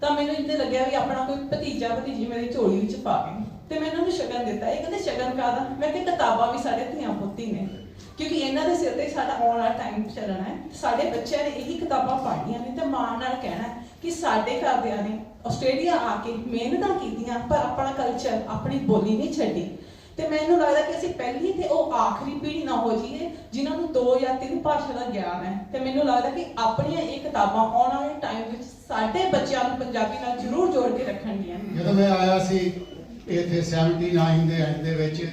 ਤਾਂ ਮੈਨੂੰ ਇੰਨੇ ਲੱਗਿਆ ਵੀ ਆਪਣਾ ਕੋਈ ਭਤੀਜਾ, ਭਤੀਜੀ ਮੇਰੀ ਝੋਲੀ ਵਿੱਚ ਪਾ ਪਾਵੇ ਤੇ ਮੈਂ ਇਹਨਾਂ ਨੂੰ ਸ਼ਗਨ ਦਿੱਤਾ। ਇਹ ਕਹਿੰਦੇ ਸ਼ਗਨ ਕਾਦਾ ਮੈਂ ਕਿ ਕਿਤਾਬਾਂ ਵੀ ਸਾਡੇ ਧੀਆਂ ਪੁੱਤੀ ਨੇ। ਕਿਉਂਕਿ ਇਹਨਾਂ ਦੇ ਸਿਰ ਤੇ ਸਾਡਾ ਆਉਣ ਵਾਲਾ ਟਾਈਮ ਚੱਲਣਾ ਹੈ। ਸਾਡੇ ਬੱਚਿਆਂ ਨੇ ਇਹੀ ਕਿਤਾਬਾਂ ਪੜ੍ਹਨੀਆਂ ਨੇ ਤੇ ਮਾਣ ਨਾਲ ਕਹਿਣਾ ਕਿ ਸਾਡੇ ਘਰਦਿਆਂ ਨੇ ਆਸਟ੍ਰੇਲੀਆ ਆ ਕੇ ਮਿਹਨਤਾਂ ਕੀਤੀਆਂ, ਪਰ ਆਪਣਾ ਕਲਚਰ ਆਪਣੀ ਬੋਲੀ ਨਹੀਂ ਛੱਡੀ। ਤੇ ਮੈਨੂੰ ਲੱਗਦਾ ਕਿ ਅਸੀਂ ਪਹਿਲੀ ਤੇ ਉਹ ਆਖਰੀ ਪੀੜ੍ਹੀ ਨਾ ਹੋ ਜਾਈਏ, ਜਿਨ੍ਹਾਂ ਨੂੰ ਦੋ ਜਾਂ ਤਿੰਨ ਭਾਸ਼ਾ ਦਾ ਗਿਆਨ ਹੈ। ਤੇ ਮੈਨੂੰ ਲੱਗਦਾ ਕਿ ਆਪਣੀਆਂ ਇਹ ਕਿਤਾਬਾਂ ਆਉਣ ਵਾਲੇ ਟਾਈਮ ਵਿੱਚ ਸਾਡੇ ਬੱਚਿਆਂ ਨੂੰ ਪੰਜਾਬੀ ਨਾਲ ਜ਼ਰੂਰ ਜੋੜ ਕੇ ਰੱਖਣਗੀਆਂ। ਜਦੋਂ ਮੈਂ ਆਇਆ ਸੀ ਇੱਥੇ 79 ਦੇ ਐਂਡ ਦੇ ਵਿੱਚ,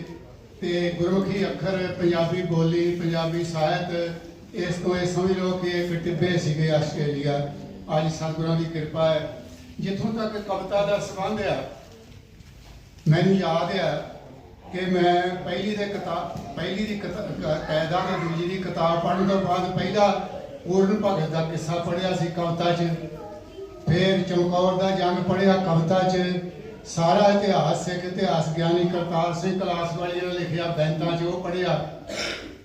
ਤੇ ਗੁਰਮੁਖੀ ਅੱਖਰ, ਪੰਜਾਬੀ ਬੋਲੀ, ਪੰਜਾਬੀ ਸਾਹਿਤ, ਇਸ ਤੋਂ ਇਹ ਸਮਝ ਲਓ ਕਿ ਇੱਕ ਟਿੱਬੇ ਸੀਗੇ ਆਸਟ੍ਰੇਲੀਆ। ਅੱਜ ਸਤਿਗੁਰਾਂ ਦੀ ਕਿਰਪਾ ਹੈ। ਜਿੱਥੋਂ ਤੱਕ ਕਵਿਤਾ ਦਾ ਸੰਬੰਧ ਆ, ਮੈਨੂੰ ਯਾਦ ਆ ਕਿ ਮੈਂ ਪਹਿਲੀ ਦੇ ਕਿਤਾਬ ਪਹਿਲੀ ਦੀ ਕਾਇਦਾ ਤੇ ਦੂਜੀ ਦੀ ਕਿਤਾਬ ਪੜ੍ਹਨ ਤੋਂ ਬਾਅਦ ਪਹਿਲਾ ਪੂਰਨ ਭਗਤ ਦਾ ਕਿੱਸਾ ਪੜ੍ਹਿਆ ਸੀ ਕਵਿਤਾ 'ਚ। ਫਿਰ ਚਮਕੌਰ ਦਾ ਜੰਗ ਪੜ੍ਹਿਆ ਕਵਿਤਾ 'ਚ। ਸਾਰਾ ਇਤਿਹਾਸ, ਸਿੱਖ ਇਤਿਹਾਸ, ਗਿਆਨੀ ਕਰਤਾਰ ਸਿੰਘ ਕਲਾਸ ਵਾਲੀ ਨੇ ਲਿਖਿਆ ਬੈਂਤਾਂ 'ਚ ਉਹ ਪੜ੍ਹਿਆ।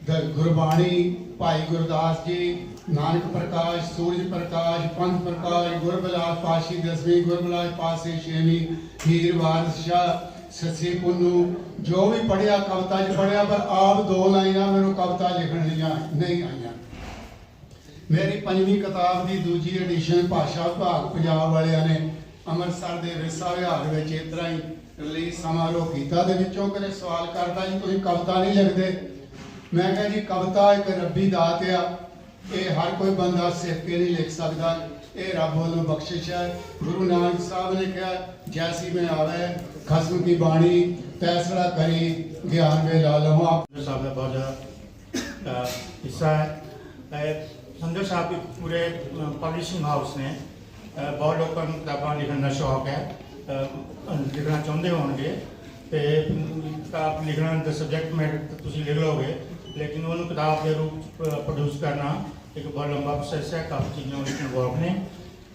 ਗੁਰਬਾਣੀ, ਭਾਈ ਗੁਰਦਾਸ ਜੀ, ਨਾਨਕ ਪ੍ਰਕਾਸ਼, ਸੂਰਜ ਪ੍ਰਕਾਸ਼, ਪੰਥ ਪ੍ਰਕਾਸ਼, ਗੁਰਬਿਲਾਸ ਪਾਸ਼ੀ, ਦਸਵੀਂ, ਗੁਰਬਿਲਾਸ ਪਾਸੇ, ਛੇਵੀਂ, ਹੀਰ ਵਾਰਸ ਸ਼ਾਹ ਸੱਸੀ ਪੁੰਨੂ, ਜੋ ਵੀ ਪੜ੍ਹਿਆ, ਕਵਿਤਾ 'ਚ ਪੜ੍ਹਿਆ, ਪਰ ਆਪ ਦੋ ਲਾਈਨਾਂ ਮੈਨੂੰ ਕਵਿਤਾ ਲਿਖਣ ਦੀਆਂ ਨਹੀਂ ਆਈਆਂ। ਮੇਰੀ ਪੰਜਵੀਂ ਕਿਤਾਬ ਦੀ ਦੂਜੀ ਐਡੀਸ਼ਨ ਭਾਸ਼ਾ ਵਿਭਾਗ ਪੰਜਾਬ ਵਾਲਿਆਂ ਨੇ ਅੰਮ੍ਰਿਤਸਰ ਦੇ ਵਿਰਸਾ ਵਿਹਾਰ ਵਿੱਚ ਇਸ ਤਰ੍ਹਾਂ ਹੀ ਰਿਲੀਜ਼ ਸਮਾਰੋਹ ਕੀਤਾ, ਦੇ ਵਿੱਚੋਂ ਕਦੇ ਸਵਾਲ ਕਰਦਾ ਜੀ, ਤੁਸੀਂ ਕਵਿਤਾ ਨਹੀਂ ਲਿਖਦੇ। ਮੈਂ ਕਹਿੰਦਾ ਜੀ, ਕਵਿਤਾ ਇੱਕ ਰੱਬੀ ਦਾਤ ਆ। ਇਹ ਹਰ ਕੋਈ ਬੰਦਾ ਸਿੱਖ ਕੇ ਨਹੀਂ ਲਿਖ ਸਕਦਾ। ਇਹ ਰੱਬ ਵੱਲੋਂ ਬਖਸ਼ਿਸ਼ ਹੈ। ਗੁਰੂ ਨਾਨਕ ਸਾਹਿਬ ਨੇ ਕਿਹਾ, ਜੈਸੀ ਮੈਂ ਆਵੇ, ਖਸਮ ਦੀ ਬਾਣੀ, ਤੈਸੜਾ ਕਰੀ, ਗਿਆਨ ਵੇ ਲਾ ਲਵਾਂ ਸਾਹਿਬ ਦਾ ਬਹੁਤ ਹਿੱਸਾ ਹੈ। ਸੰਦਰ ਸਾਹਿਬ ਦੇ ਪੂਰੇ ਪਬਲਿਸ਼ਿੰਗ ਹਾਊਸ ਨੇ। ਬਹੁਤ ਲੋਕਾਂ ਨੂੰ ਕਿਤਾਬਾਂ ਲਿਖਣ ਦਾ ਸ਼ੌਕ ਹੈ। ਲਿਖਣਾ ਚਾਹੁੰਦੇ ਹੋਣਗੇ। ਤੇ ਕਿਤਾਬ ਲਿਖਣਾ ਦਾ ਸਬਜੈਕਟ ਮੈਟਰ ਤੁਸੀਂ ਲਿਖ ਲਓਗੇ। ਲੇਕਿਨ ਉਹਨੂੰ ਕਿਤਾਬ ਦੇ ਰੂਪ ਪ੍ਰੋਡਿਊਸ ਕਰਨਾ ਇੱਕ ਬਹੁਤ ਲੰਬਾ ਪ੍ਰੋਸੈਸ ਹੈ, ਕਾਫੀ ਚੀਜ਼ਾਂ ਉਹਦੇ ਇਨਵੋਲਵ ਨੇ।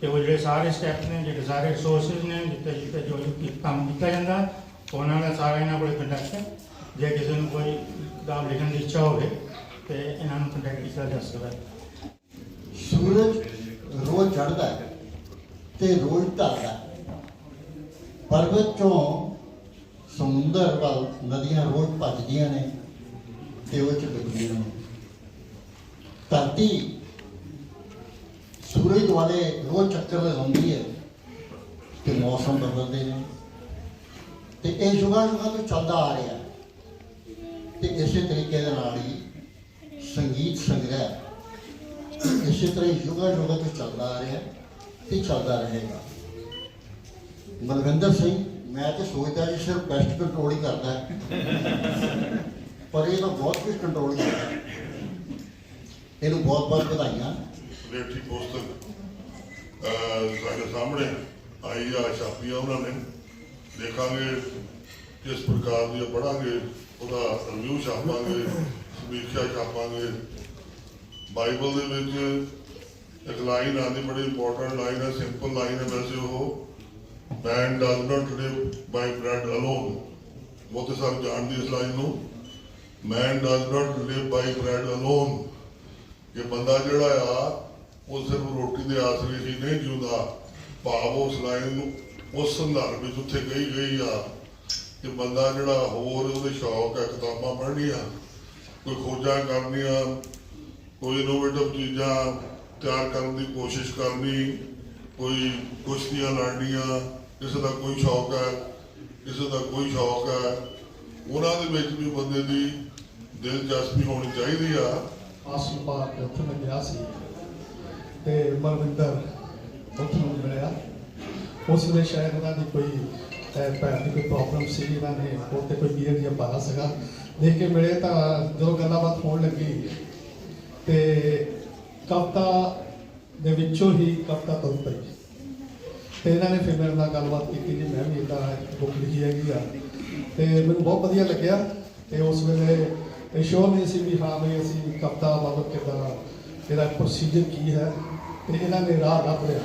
ਤੇ ਉਹ ਜਿਹੜੇ ਸਾਰੇ ਸਟੈਪ ਨੇ, ਜਿਹੜੇ ਸਾਰੇ ਰਿਸੋਰਸਸ ਨੇ ਜਿੱਤੇ ਜਿੱਤੇ ਜੋ ਜੋ ਕੰਮ ਕੀਤਾ ਜਾਂਦਾ, ਉਹਨਾਂ ਦਾ ਸਾਰਾ ਇਹਨਾਂ ਕੋਲ ਕੰਟੈਕਟ ਹੈ। ਜੇ ਕਿਸੇ ਨੂੰ ਕੋਈ ਕਿਤਾਬ ਲਿਖਣ ਦੀ ਇੱਛਾ ਹੋਵੇ, ਤੇ ਇਹਨਾਂ ਨੂੰ ਕੰਟੈਕਟ ਕੀਤਾ ਜਾ ਸਕਦਾ ਹੈ। ਸੂਰਜ ਰੋਜ਼ ਚੜ੍ਹਦਾ ਹੈ ਤੇ ਰੋਜ਼ ਢਲਦਾ ਪਰਬਤ ਚੋਂ ਸਮੁੰਦਰ ਵੱਲ ਨਦੀਆਂ ਰੋਜ਼ ਭੱਜਦੀਆਂ ਨੇ। ਤੇ ਉਹ ਚ ਡੁੱਬਦੀਆਂ ਨੇ ਧਰਤੀ ਸੂਰਜ ਦੁਆਲੇ ਰੋਜ਼ ਚੱਕਰ ਲਗਾਉਂਦੀ ਹੈ ਤੇ ਮੌਸਮ ਬਦਲਦੇ ਨੇ। ਤੇ ਇਹ ਯੁਗਾਂ ਯੁਗਾਂ ਤੋਂ ਚੱਲਦਾ ਆ ਰਿਹਾ। ਤੇ ਇਸੇ ਤਰੀਕੇ ਦੇ ਨਾਲ ਹੀ ਸੰਗੀਤ ਸੰਗ੍ਰਹਿ ਇਸੇ ਤਰ੍ਹਾਂ ਹੀ ਯੁਗਾਂ ਤੋਂ ਚੱਲਦਾ ਆ ਰਿਹਾ ਤੇ ਚੱਲਦਾ ਰਹੇਗਾ। ਮਨਵਿੰਦਰ ਸਿੰਘ, ਮੈਂ ਤੇ ਸੋਚਦਾ ਜੀ ਸਿਰਫ ਬੈਸਟ ਕੰਟਰੋਲ ਹੀ ਕਰਦਾ। ਪਰ ਇਹ ਤਾਂ ਬਹੁਤ ਕੁਝ ਕੰਟਰੋਲ ਕਰਦਾ ਇਹਨੂੰ ਬਹੁਤ ਬਹੁਤ ਵਧਾਈਆਂ। ਲੇਖੀ ਪੁਸਤਕ ਸਾਡੇ ਸਾਹਮਣੇ ਆਈ ਆ ਛਾਪੀ ਉਹਨਾਂ ਨੇ। ਦੇਖਾਂਗੇ ਕਿਸ ਪ੍ਰਕਾਰ ਦੀ ਆ, ਉਹਦਾ ਰਿਵਿਊ ਛਾਪਾਂਗੇ ਸਮੀਖਿਆ ਛਾਪਾਂਗੇ। ਬਾਈਬਲ ਦੇ ਵਿੱਚ ਇੱਕ ਲਾਈਨ ਆਉਂਦੀ ਬੜੀ ਇੰਪੋਰਟੈਂਟ ਲਾਈਨ ਹੈ ਸਿੰਪਲ ਲਾਈਨ ਹੈ ਵੈਸੇ ਉਹ। Man does not live by bread alone ਉਹ ਤੇ ਸਭ ਜਾਣਦੇ ਇਸ ਲਾਈਨ ਨੂੰ। ਮੈਨ does not live by bread alone. ਕਿ ਬੰਦਾ ਜਿਹੜਾ ਆ, ਉਹ ਸਿਰਫ ਰੋਟੀ ਦੇ ਆਸਰੇ ਹੀ ਨਹੀਂ ਜਿਉਂਦਾ। ਭਾਵ ਉਸ ਲਾਈਨ ਨੂੰ, ਉਸ ਸੰਦਰਭ ਵਿੱਚ ਉੱਥੇ ਗਈ ਗਈ ਆ ਕਿ ਬੰਦਾ ਜਿਹੜਾ ਹੋਰ ਉਹਦੇ ਸ਼ੌਕ ਹੈ ਕਿਤਾਬਾਂ ਪੜ੍ਹਨੀਆਂ, ਕੋਈ ਖੋਜਾਂ ਕਰਨੀਆਂ, ਕੋਈ ਇਨੋਵੇਟਿਵ ਚੀਜ਼ਾਂ ਤਿਆਰ ਕਰਨ ਦੀ ਕੋਸ਼ਿਸ਼ ਕਰਨੀ, ਕੋਈ ਕੁਸ਼ਤੀਆਂ ਲੜਨੀਆਂ, ਕਿਸੇ ਦਾ ਕੋਈ ਸ਼ੌਕ ਹੈ ਕਿਸੇ ਦਾ ਕੋਈ ਸ਼ੌਕ ਹੈ ਉਹਨਾਂ ਦੇ ਵਿੱਚ ਵੀ ਬੰਦੇ ਦੀ ਦਿਲਚਸਪੀ ਹੋਣੀ ਚਾਹੀਦੀ ਆ। ਆਸਮ ਪਾਰਕ ਉੱਥੇ ਮੈਂ ਗਿਆ ਸੀ ਤੇ ਮਨਵਿੰਦਰ ਉੱਥੇ ਨੂੰ ਮਿਲਿਆ। ਉਸ ਵੇਲੇ ਸ਼ਾਇਦ ਉਹਨਾਂ ਦੀ ਕੋਈ ਅਹ, ਭੈਣ ਦੀ ਕੋਈ ਪ੍ਰੋਬਲਮ ਸੀ ਇਹਨਾਂ ਨੇ ਉੱਤੇ ਕੋਈ ਬੀਅਰ ਜਿਹਾ ਪਾਇਆ ਸੀਗਾ। ਦੇਖ ਕੇ ਮਿਲੇ ਤਾਂ ਜਦੋਂ ਗੱਲਬਾਤ ਹੋਣ ਲੱਗੀ ਤੇ ਕਵਿਤਾ ਦੇ ਵਿੱਚੋਂ ਹੀ ਕਵਿਤਾ ਤੁਰ ਪਈ। ਤੇ ਇਹਨਾਂ ਨੇ ਫਿਰ ਮੇਰੇ ਨਾਲ ਗੱਲਬਾਤ ਕੀਤੀ ਜੀ ਮੈਂ ਵੀ ਇਦਾਂ ਬੁੱਕ ਲਿਖੀ ਹੈਗੀ ਆ। ਤੇ ਮੈਨੂੰ ਬਹੁਤ ਵਧੀਆ ਲੱਗਿਆ ਤੇ ਉਸ ਵੇਲੇ ਇਹ ਸ਼ੋਰ ਨਹੀਂ ਸੀ ਵੀ ਹਾਂ ਵੀ ਅਸੀਂ ਕਵਿਤਾ ਬਾਬਤ ਕਿੱਦਾਂ, ਇਹਦਾ ਪ੍ਰੋਸੀਜਰ ਕੀ ਹੈ ਤੇ ਇਹਨਾਂ ਨੇ ਰਾਹ ਲੱਭ ਲਿਆ।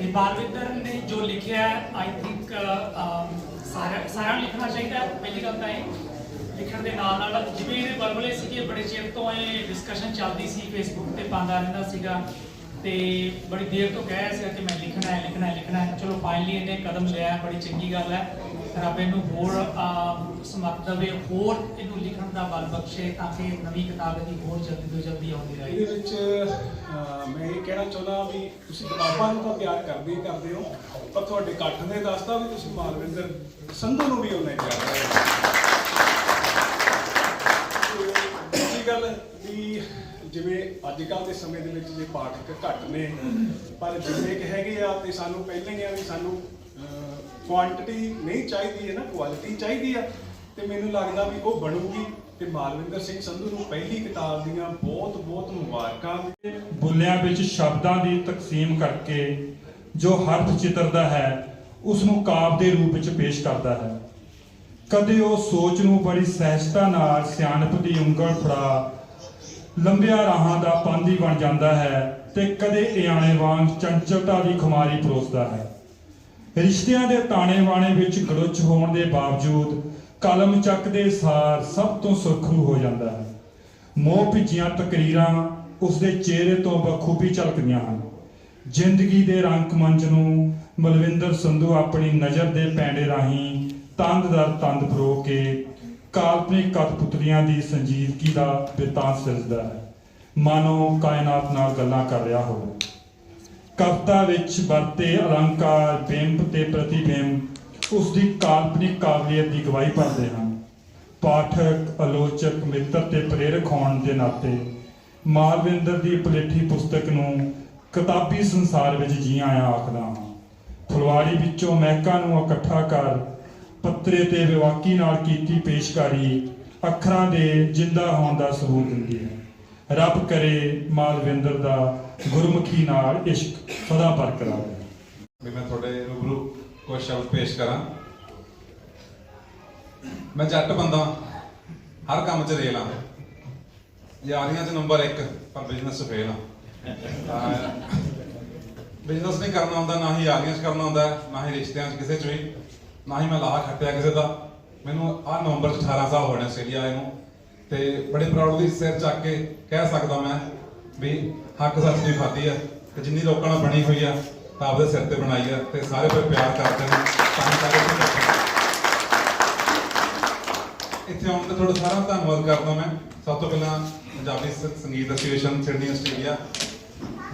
ਇਹ ਬਾਲਵਿੰਦਰ ਨੇ ਜੋ ਲਿਖਿਆ ਆਈ ਥਿੰਕ ਸਾਰਾ ਸਾਰਾ ਲਿਖਣਾ ਚਾਹੀਦਾ, ਪਹਿਲੀ ਗੱਲ ਤਾਂ ਇਹ, ਲਿਖਣ ਦੇ ਨਾਲ ਨਾਲ ਜਿਵੇਂ ਇਹਦੇ ਬਲਬਲੇ ਸੀਗੇ, ਬੜੇ ਚਿਰ ਤੋਂ ਇਹ ਡਿਸਕਸ਼ਨ ਚੱਲਦੀ ਸੀ ਫੇਸਬੁੱਕ ਤੇ, ਪਾਉਂਦਾ ਰਹਿੰਦਾ ਸੀਗਾ ਤੇ ਬੜੀ ਦੇਰ ਤੋਂ ਕਹਿ ਰਿਹਾ ਸੀ ਕਿ ਮੈਂ ਲਿਖਣਾ ਹੈ ਲਿਖਣਾ ਹੈ ਲਿਖਣਾ ਹੈ। ਚਲੋ ਫਾਈਨਲੀ ਇਹਨੇ ਕਦਮ ਲਿਆ, ਬੜੀ ਚੰਗੀ ਗੱਲ ਹੈ। ਰੱਬ ਇਹਨੂੰ ਹੋਰ ਅਹ, ਦੇਵੇ ਹੋਰ ਇਹਨੂੰ ਲਿਖਣ ਦਾ ਬਲ ਬਖਸ਼ੇ ਤਾਂ ਕਿ ਨਵੀਂ ਕਿਤਾਬ ਦੀ ਹੋਰ ਜਲਦੀ ਤੋਂ ਜਲਦੀ ਆਉਂਦੀ ਰਹੇ। ਇਹਦੇ ਵਿੱਚ ਮੈਂ ਇਹ ਕਹਿਣਾ ਚਾਹੁੰਦਾ ਵੀ ਤੁਸੀਂ ਕਿਤਾਬਾਂ ਨੂੰ ਤਾਂ ਪਿਆਰ ਕਰਦੇ ਹੀ ਕਰਦੇ ਹੋ ਪਰ ਤੁਹਾਡੇ ਇਕੱਠ ਨੇ ਦੱਸਤਾ ਵੀ ਤੁਸੀਂ ਮਾਲਵਿੰਦਰ ਸੰਧੂ ਨੂੰ ਵੀ ਉਹਨੇ ਪਿਆਰ ਕਰਦੇ ਤੇ ਗੱਲ ਵੀ ਜਿਵੇਂ ਅੱਜ ਕੱਲ ਦੇ ਸਮੇਂ ਦੇ ਵਿੱਚ ਜੇ ਪਾਠਕ ਘੱਟ ਨੇ ਪਰ ਜਿੰਨੇ ਕਿ ਹੈਗੇ ਆ ਤੇ ਸਾਨੂੰ ਪਹਿਲਾਂ ਹੀ ਆ ਵੀ ਸਾਨੂੰ ਕੁਆਂਟੀਟੀ ਨਹੀਂ ਚਾਹੀਦੀ ਹੈ ਨਾ ਕੁਆਲਿਟੀ ਚਾਹੀਦੀ ਆ। ਤੇ ਮੈਨੂੰ ਲੱਗਦਾ ਵੀ ਉਹ ਬਣੂਗੀ। ਤੇ ਮਾਲਵਿੰਦਰ ਸਿੰਘ ਸੰਧੂ ਨੂੰ ਪਹਿਲੀ ਕਿਤਾਬ ਦੀਆਂ ਬਹੁਤ ਬਹੁਤ ਮੁਬਾਰਕਾਂ। ਬੁੱਲਿਆਂ ਵਿੱਚ ਸ਼ਬਦਾਂ ਦੀ ਤਕਸੀਮ ਕਰਕੇ ਜੋ ਹਰਫ ਚਿੱਤਰਦਾ ਹੈ ਉਸ ਨੂੰ ਕਾਵ ਦੇ ਰੂਪ ਵਿੱਚ ਪੇਸ਼ ਕਰਦਾ ਹੈ। ਕਦੇ ਉਹ ਸੋਚ ਨੂੰ ਬੜੀ ਸਹਿਜਤਾ ਨਾਲ ਸਿਆਣਪ ਦੀ ਉਂਗਲ ਫੜਾ ਲੰਬਿਆ ਰਾਹਾਂ ਦਾ ਪਾਂਦੀ ਬਣ ਜਾਂਦਾ ਹੈ ਤੇ ਕਦੇ ਇਆਣੇ ਵਾਂਗ ਚੰਚਲਤਾ ਦੀ ਖੁਮਾਰੀ ਪਰੋਸਦਾ ਹੈ। ਰਿਸ਼ਤਿਆਂ ਦੇ ਤਾਣੇ ਬਾਣੇ ਵਿੱਚ ਗੜੁੱਚ ਹੋਣ ਦੇ ਬਾਵਜੂਦ ਕਲਮ ਚੱਕਦੇ ਸਾਰ ਸਭ ਤੋਂ ਸੁਰਖਰੂ ਹੋ ਜਾਂਦਾ ਹੈ। ਮੋਹ ਭਿੱਜੀਆਂ ਤਕਰੀਰਾਂ ਉਸ ਦੇ ਚਿਹਰੇ ਤੋਂ ਬਖੂਬੀ ਝਲਕਦੀਆਂ ਹਨ। ਜ਼ਿੰਦਗੀ ਦੇ ਰੰਗ ਮੰਚ ਨੂੰ ਮਲਵਿੰਦਰ ਸੰਧੂ ਆਪਣੀ ਨਜ਼ਰ ਦੇ ਪੈਂਡੇ ਰਾਹੀਂ ਤੰਦ ਦਰ ਤੰਦ ਪਰੋ ਕੇ ਕਾਲਪਨਿਕ ਕਠਪੁਤਲੀਆਂ ਦੀ ਸੰਜੀਦਗੀ ਦਾ ਬਿਰਤਾਂਤ ਸਿਰਜਦਾ ਹੈ। ਮਾਨੋ ਕਾਇਨਾਤ ਨਾਲ ਗੱਲਾਂ ਕਰ ਰਿਹਾ ਹੋਵੇ। ਕਵਿਤਾ ਵਿੱਚ ਵਰਤੇ ਅਲੰਕਾਰ, ਬਿੰਬ ਤੇ ਪ੍ਰਤੀਬਿੰਬ ਉਸ ਦੀ ਕਾਲਪਨਿਕ ਕਾਬਲੀਅਤ ਦੀ ਗਵਾਹੀ ਭਰਦੇ ਹਨ। ਪਾਠਕ, ਆਲੋਚਕ, ਮਿੱਤਰ ਤੇ ਪ੍ਰੇਰਕ ਹੋਣ ਦੇ ਨਾਤੇ ਮਾਲਵਿੰਦਰ ਦੀ ਪਲੇਠੀ ਪੁਸਤਕ ਨੂੰ ਕਿਤਾਬੀ ਸੰਸਾਰ ਵਿੱਚ ਜੀ ਆਇਆ ਆਖਦਾ ਹਾਂ। ਫੁਲਵਾੜੀ ਵਿੱਚੋਂ ਮਹਿਕਾਂ ਨੂੰ ਇਕੱਠਾ ਕਰ ਪੱਤਰੇ ਤੇ ਵਿਵਾਕੀ ਨਾਲ ਕੀਤੀ ਪੇਸ਼ਕਾਰੀ ਅੱਖਰਾਂ ਦੇ ਜਿੰਦਾ ਹੋਣ ਦਾ ਸਬੂਤ ਦਿੰਦੀ ਹੈ। ਰੱਬ ਕਰੇ ਮਾਲਵਿੰਦਰ ਦਾ ਗੁਰਮੁਖੀ ਨਾਲ ਇਸ਼ਕ ਸਦਾ ਬਰਕਰਾਰ ਰਹੇ। ਵੀ ਮੈਂ ਤੁਹਾਡੇ ਰੂਬਰੂ ਕੁਝ ਸ਼ਬਦ ਪੇਸ਼ ਕਰਾਂ। ਮੈਂ ਜੱਟ ਬੰਦਾ, ਹਰ ਕੰਮ 'ਚ ਰੇਲ ਆ। ਯਾਰੀਆਂ 'ਚ ਨੰਬਰ 1 ਪਰ ਬਿਜ਼ਨਸ 'ਚ ਫੇਲ ਆ ਬਿਜ਼ਨਸ ਨਹੀਂ ਕਰਨਾ ਹੁੰਦਾ, ਨਾ ਹੀ ਯਾਰੀਆਂ 'ਚ ਕਰਨਾ ਹੁੰਦਾ, ਨਾ ਹੀ ਰਿਸ਼ਤਿਆਂ 'ਚ ਕਿਸੇ 'ਚ ਵੀ, ਨਾ ਹੀ ਮੈਂ ਲਾਹਾ ਖੱਟਿਆ ਕਿਸੇ ਦਾ। ਮੈਨੂੰ ਆ ਨਵੰਬਰ 'ਚ 18 ਸਾਲ ਹੋਣੇ ਆਸਟ੍ਰੇਲੀਆ ਆਏ ਨੂੰ। ਤੇ ਬੜੇ ਪ੍ਰਾਊਡਲੀ ਸਿਰ ਚੱਕ ਕੇ ਕਹਿ ਸਕਦਾ ਮੈਂ ਵੀ ਹੱਕ ਸੱਚ ਦੀ ਖਾਦੀ ਆ ਤੇ ਜਿੰਨੀ ਲੋਕਾਂ ਨਾਲ ਬਣੀ ਹੋਈ ਆ, ਤਾਂ ਆਪਦੇ ਸਿਰ ਤੇ ਬਣਾਈ ਆ ਤੇ ਸਾਰੇ ਫਿਰ ਪਿਆਰ ਕਰਦੇ ਨੇ। ਤਾਂ ਸਾਰੇ ਇੱਥੇ ਆਉਣ ਤੇ ਤੁਹਾਡਾ ਸਾਰਾ ਧੰਨਵਾਦ ਕਰਦਾ ਮੈਂ। ਸਭ ਤੋਂ ਪਹਿਲਾਂ ਪੰਜਾਬੀ ਸੰਗੀਤ ਐਸੋਸੀਏਸ਼ਨ ਸਿਡਨੀ ਆਸਟ੍ਰੇਲੀਆ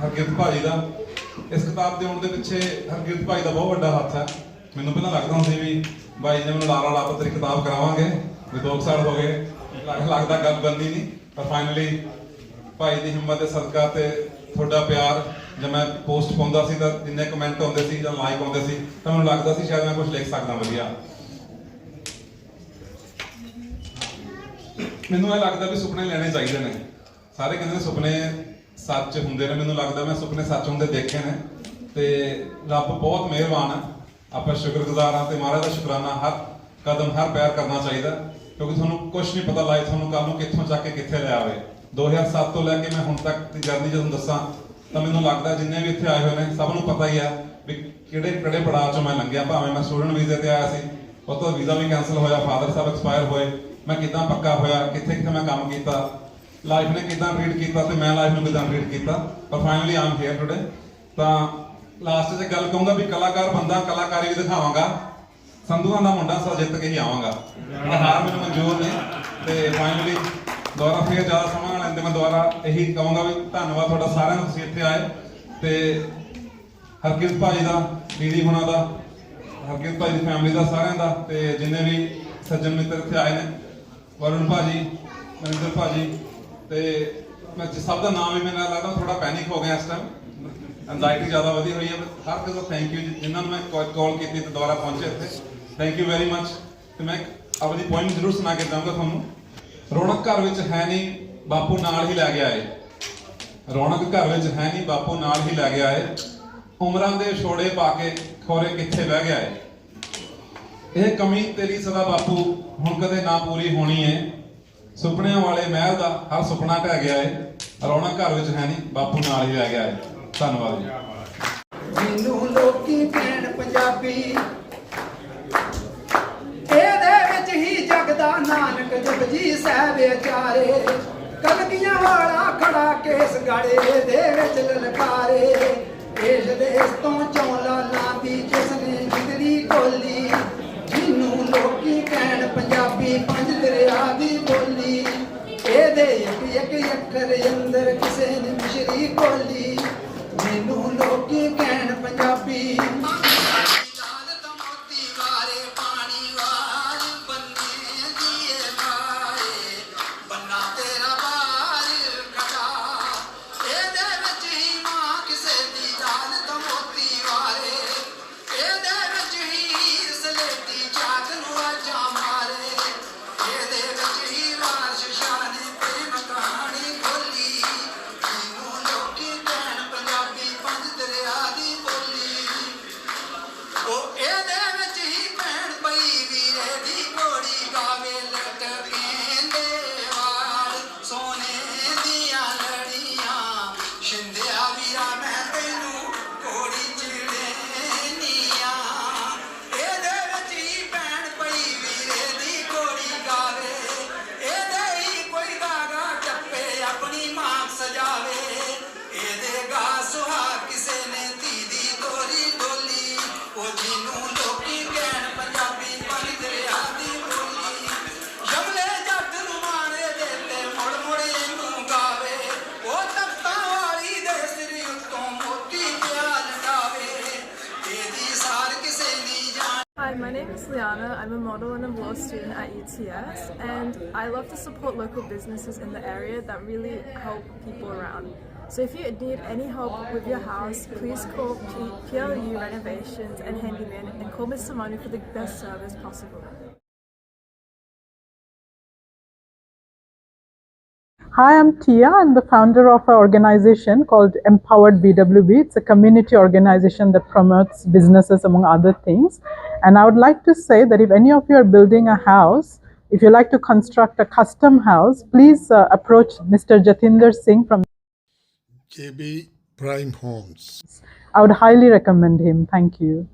ਹਰਕਿਰਤ ਭਾਜੀ ਦਾ। ਇਸ ਕਿਤਾਬ ਦੇ ਆਉਣ ਦੇ ਪਿੱਛੇ ਹਰਕਿਰਤ ਭਾਈ ਦਾ ਬਹੁਤ ਵੱਡਾ ਹੱਥ ਹੈ ਮੈਨੂੰ ਪਹਿਲਾਂ ਲੱਗਦਾ ਹੁੰਦਾ ਸੀ ਵੀ ਬਾਈ ਨੇ ਮੈਨੂੰ ਲਾਰਾ ਲਾਪਤ ਤੇਰੀ ਕਿਤਾਬ ਕਰਾਵਾਂਗੇ, ਵੀ ਦੋ ਕੁ ਸਾਲ ਹੋ ਗਏ। ਲੱਗਦਾ ਗੱਲ ਬੰਦੀ ਨਹੀਂ, ਪਰ ਫਾਈਨਲੀ ਭਾਈ ਦੀ ਹਿੰਮਤ ਦੇ ਸਦਕਾ ਤੇ ਤੁਹਾਡਾ ਪਿਆਰ ਜਦ ਮੈਂ ਪੋਸਟ ਪਾਉਂਦਾ ਸੀ ਤਾਂ ਜਿੰਨੇ ਕਮੈਂਟ ਆਉਂਦੇ ਸੀ ਜਾਂ ਲਾਈਕ ਆਉਂਦੇ ਸੀ ਤਾਂ ਮੈਨੂੰ ਲੱਗਦਾ ਸੀ ਸ਼ਾਇਦ ਮੈਂ ਕੁਝ ਲਿਖ ਸਕਦਾ ਵਧੀਆ। ਮੈਨੂੰ ਇਹ ਲੱਗਦਾ ਵੀ ਸੁਪਨੇ ਲੈਣੇ ਚਾਹੀਦੇ ਨੇ। ਸਾਰੇ ਕਹਿੰਦੇ ਨੇ ਸੁਪਨੇ ਸੱਚ ਹੁੰਦੇ ਨੇ। ਮੈਨੂੰ ਲੱਗਦਾ ਮੈਂ ਸੁਪਨੇ ਸੱਚ ਹੁੰਦੇ ਦੇਖੇ ਨੇ। ਤੇ ਰੱਬ ਬਹੁਤ ਮਿਹਰਬਾਨ ਹੈ। ਆਪਾਂ ਸ਼ੁਕਰਗੁਜ਼ਾਰ ਹਾਂ ਤੇ ਮਹਾਰਾਜ ਦਾ ਸ਼ੁਕਰਾਨਾ ਹਰ ਕਦਮ ਹਰ ਪੈਰ ਕਰਨਾ ਚਾਹੀਦਾ। ਕਿਉਂਕਿ ਤੁਹਾਨੂੰ ਕੁਝ ਨਹੀਂ ਪਤਾ ਲਾਈਫ ਤੁਹਾਨੂੰ ਕੱਲ ਨੂੰ ਕਿੱਥੋਂ ਚੱਕ ਕੇ ਕਿੱਥੇ ਲੈ ਆਵੇ। 2007 ਤੋਂ ਲੈ ਕੇ ਮੈਂ ਹੁਣ ਤੱਕ ਦੀ ਜਰਨੀ ਜਦੋਂ ਦੱਸਾਂ ਤਾਂ ਮੈਨੂੰ ਲੱਗਦਾ ਜਿੰਨੇ ਵੀ ਇੱਥੇ ਆਏ ਹੋਏ ਨੇ ਸਭ ਨੂੰ ਪਤਾ ਹੀ ਆ ਵੀ ਕਿਹੜੇ ਕਿਹੜੇ ਪੜਾਅ ਚੋਂ ਮੈਂ ਲੰਘਿਆ। ਭਾਵੇਂ ਮੈਂ ਸਟੂਡੈਂਟ ਵੀਜ਼ੇ ਤੇ ਆਇਆ ਸੀ ਉਹ ਤੋਂ ਵੀਜ਼ਾ ਵੀ ਕੈਨਸਲ ਹੋਇਆ ਫਾਦਰ ਸਾਹਿਬ ਐਕਸਪਾਇਰ ਹੋਏ ਮੈਂ ਕਿਦਾਂ ਪੱਕਾ ਹੋਇਆ ਕਿੱਥੇ ਕਿੱਥੇ ਮੈਂ ਕੰਮ ਕੀਤਾ ਲਾਈਫ ਨੇ ਕਿਦਾਂ ਰੀਡ ਕੀਤਾ ਤੇ ਮੈਂ ਲਾਈਫ ਨੂੰ ਕਿਦਾਂ ਰੀਡ ਕੀਤਾ। ਪਰ ਫਾਈਨਲੀ ਆਮ ਹੇਅਰ ਟੁਡੇ ਤਾਂ ਲਾਸਟ 'ਚ ਗੱਲ ਕਹੂੰਗਾ ਵੀ ਕਲਾਕਾਰ ਬੰਦਾ ਕਲਾਕਾਰੀ ਵੀ ਦਿਖਾਵਾਂਗਾ। ਸੰਧੂਆਂ ਦਾ ਮੁੰਡਾ ਸੋ ਜਿੱਤ ਕੇ ਹੀ ਆਵਾਂਗਾ। ਹਾਰ ਮੈਨੂੰ ਮਨਜ਼ੂਰ ਨਹੀਂ। ਤੇ ਫਾਈਨਲੀ ਦੁਬਾਰਾ ਫੇਰ ਜ਼ਿਆਦਾ ਸਮਾਂ ਲੈਂਦੇ ਮੈਂ ਦੁਬਾਰਾ ਇਹੀ ਕਹਾਂਗਾ ਵੀ ਧੰਨਵਾਦ ਤੁਹਾਡਾ ਸਾਰਿਆਂ ਦਾ, ਤੁਸੀਂ ਇੱਥੇ ਆਏ ਤੇ ਹਰਕਿਰਤ ਭਾਜੀ ਦਾ, ਦੀਦੀ ਹੁਣਾਂ ਦਾ, ਹਰਕਿਰਤ ਭਾਜੀ ਦੀ ਫੈਮਿਲੀ ਦਾ, ਸਾਰਿਆਂ ਦਾ ਤੇ ਜਿੰਨੇ ਵੀ ਸੱਜਣ ਮਿੱਤਰ ਇੱਥੇ ਆਏ ਨੇ, ਵਰੁਣ ਭਾਜੀ ਮਨਿੰਦਰ ਭਾਜੀ ਤੇ ਮੈਂ ਜੀ ਸਭ ਦਾ ਨਾਮ ਹੀ ਮੈਨੂੰ ਲੱਗਦਾ ਥੋੜਾ ਪੈਨਿਕ ਹੋ ਗਿਆ ਇਸ ਟਾਈਮ ਐਂਜ਼ਾਈਟੀ ਜ਼ਿਆਦਾ ਵਧੀ ਹੋਈ ਹੈ ਹਰ ਕਿਸੇ ਦਾ ਥੈਂਕ ਯੂ ਜਿਨ੍ਹਾਂ ਨੂੰ ਮੈਂ ਕਾਲ ਕੀਤੀ ਤੇ ਦੁਬਾਰਾ ਪਹੁੰਚੇ ਇੱਥੇ। ਥੈਂਕ ਯੂ ਵੈਰੀ ਮੱਚ ਤੇ ਮੈਂ ਇੱਕ ਆਪਣੀ ਪੁਆਇੰਟ ਜ਼ਰੂਰ ਸੁਣਾ ਕੇ ਜਾਊਂਗਾ ਤੁਹਾਨੂੰ। ਰੌਣਕ ਘਰ ਵਿੱਚ ਹੈ ਨਹੀਂ, ਬਾਪੂ ਨਾਲ ਹੀ ਲੈ ਗਿਆ ਏ ਰੌਣਕ ਘਰ ਵਿੱਚ ਹੈ ਨਹੀਂ, ਬਾਪੂ ਨਾਲ ਹੀ ਲੈ ਗਿਆ ਏ ਉਮਰਾਂ ਦੇ ਛੋੜੇ ਪਾ ਕੇ ਖੋਰੇ ਕਿੱਥੇ ਬਹਿ ਗਿਆ ਏ? ਇਹ ਕਮੀ ਤੇਰੀ ਸਦਾ ਬਾਪੂ, ਹੁਣ ਕਦੇ ਨਾ ਪੂਰੀ ਹੋਣੀ ਏ। ਸੁਪਨਿਆਂ ਵਾਲੇ ਮਹਿਲ ਦਾ ਹਰ ਸੁਪਨਾ ਢਹਿ ਗਿਆ ਏ। ਰੌਣਕ ਘਰ ਵਿੱਚ ਹੈ ਨਹੀਂ, ਬਾਪੂ ਨਾਲ ਹੀ ਰਹਿ ਗਿਆ ਏ ਧੰਨਵਾਦ ਜੀ। ਮੈਨੂੰ ਲੋਕੀ ਕਹਿਣ ਪੰਜਾਬੀ। ਇਹਦੇ ਜਗਦਾ ਨਾਨਕ ਜਪਜੀ ਸਾਹਿਬ ਵਿਚਾਰੇ ਕਲਗੀਆਂ ਵਾਲਾ ਖੜਾ ਕੇਸ ਗਾੜੇ ਦੇ ਵਿੱਚ ਲਲਕਾਰੇ। ਦੇਸ਼ ਦੇਸ਼ ਤੋਂ ਚੌਲਾ ਲਾਂਦੀ ਜਿਸਨੇ ਜਿਗਰੀ ਕੋਲੀ ਜਿਹਨੂੰ ਲੋਕੀ ਕਹਿਣ ਪੰਜਾਬੀ ਪੰਜ ਦਰਿਆ ਦੀ ਬੋਲੀ। ਇਹਦੇ ਇੱਕ ਇੱਕ ਅੱਖਰ ਅੰਦਰ ਕਿਸੇ ਨੇ ਮਿਸ਼ਰੀ ਕੋਲੀ ਮੈਨੂੰ ਲੋਕੀ law student at UTS, and I love to support local businesses in the area that really help people around. So if you need any help with your house, please call PLU Renovations and Handyman and call Mr. Manu for the best service possible. Hi, I'm Tia. I'm the founder of an organization called Empowered BWB. It's a community organization that promotes businesses, among other things. And I would like to say that if any of you are building a house, if you like to construct a custom house, please uh, approach Mr. Jatinder Singh from. JB Prime Homes. I would highly recommend him. Thank you.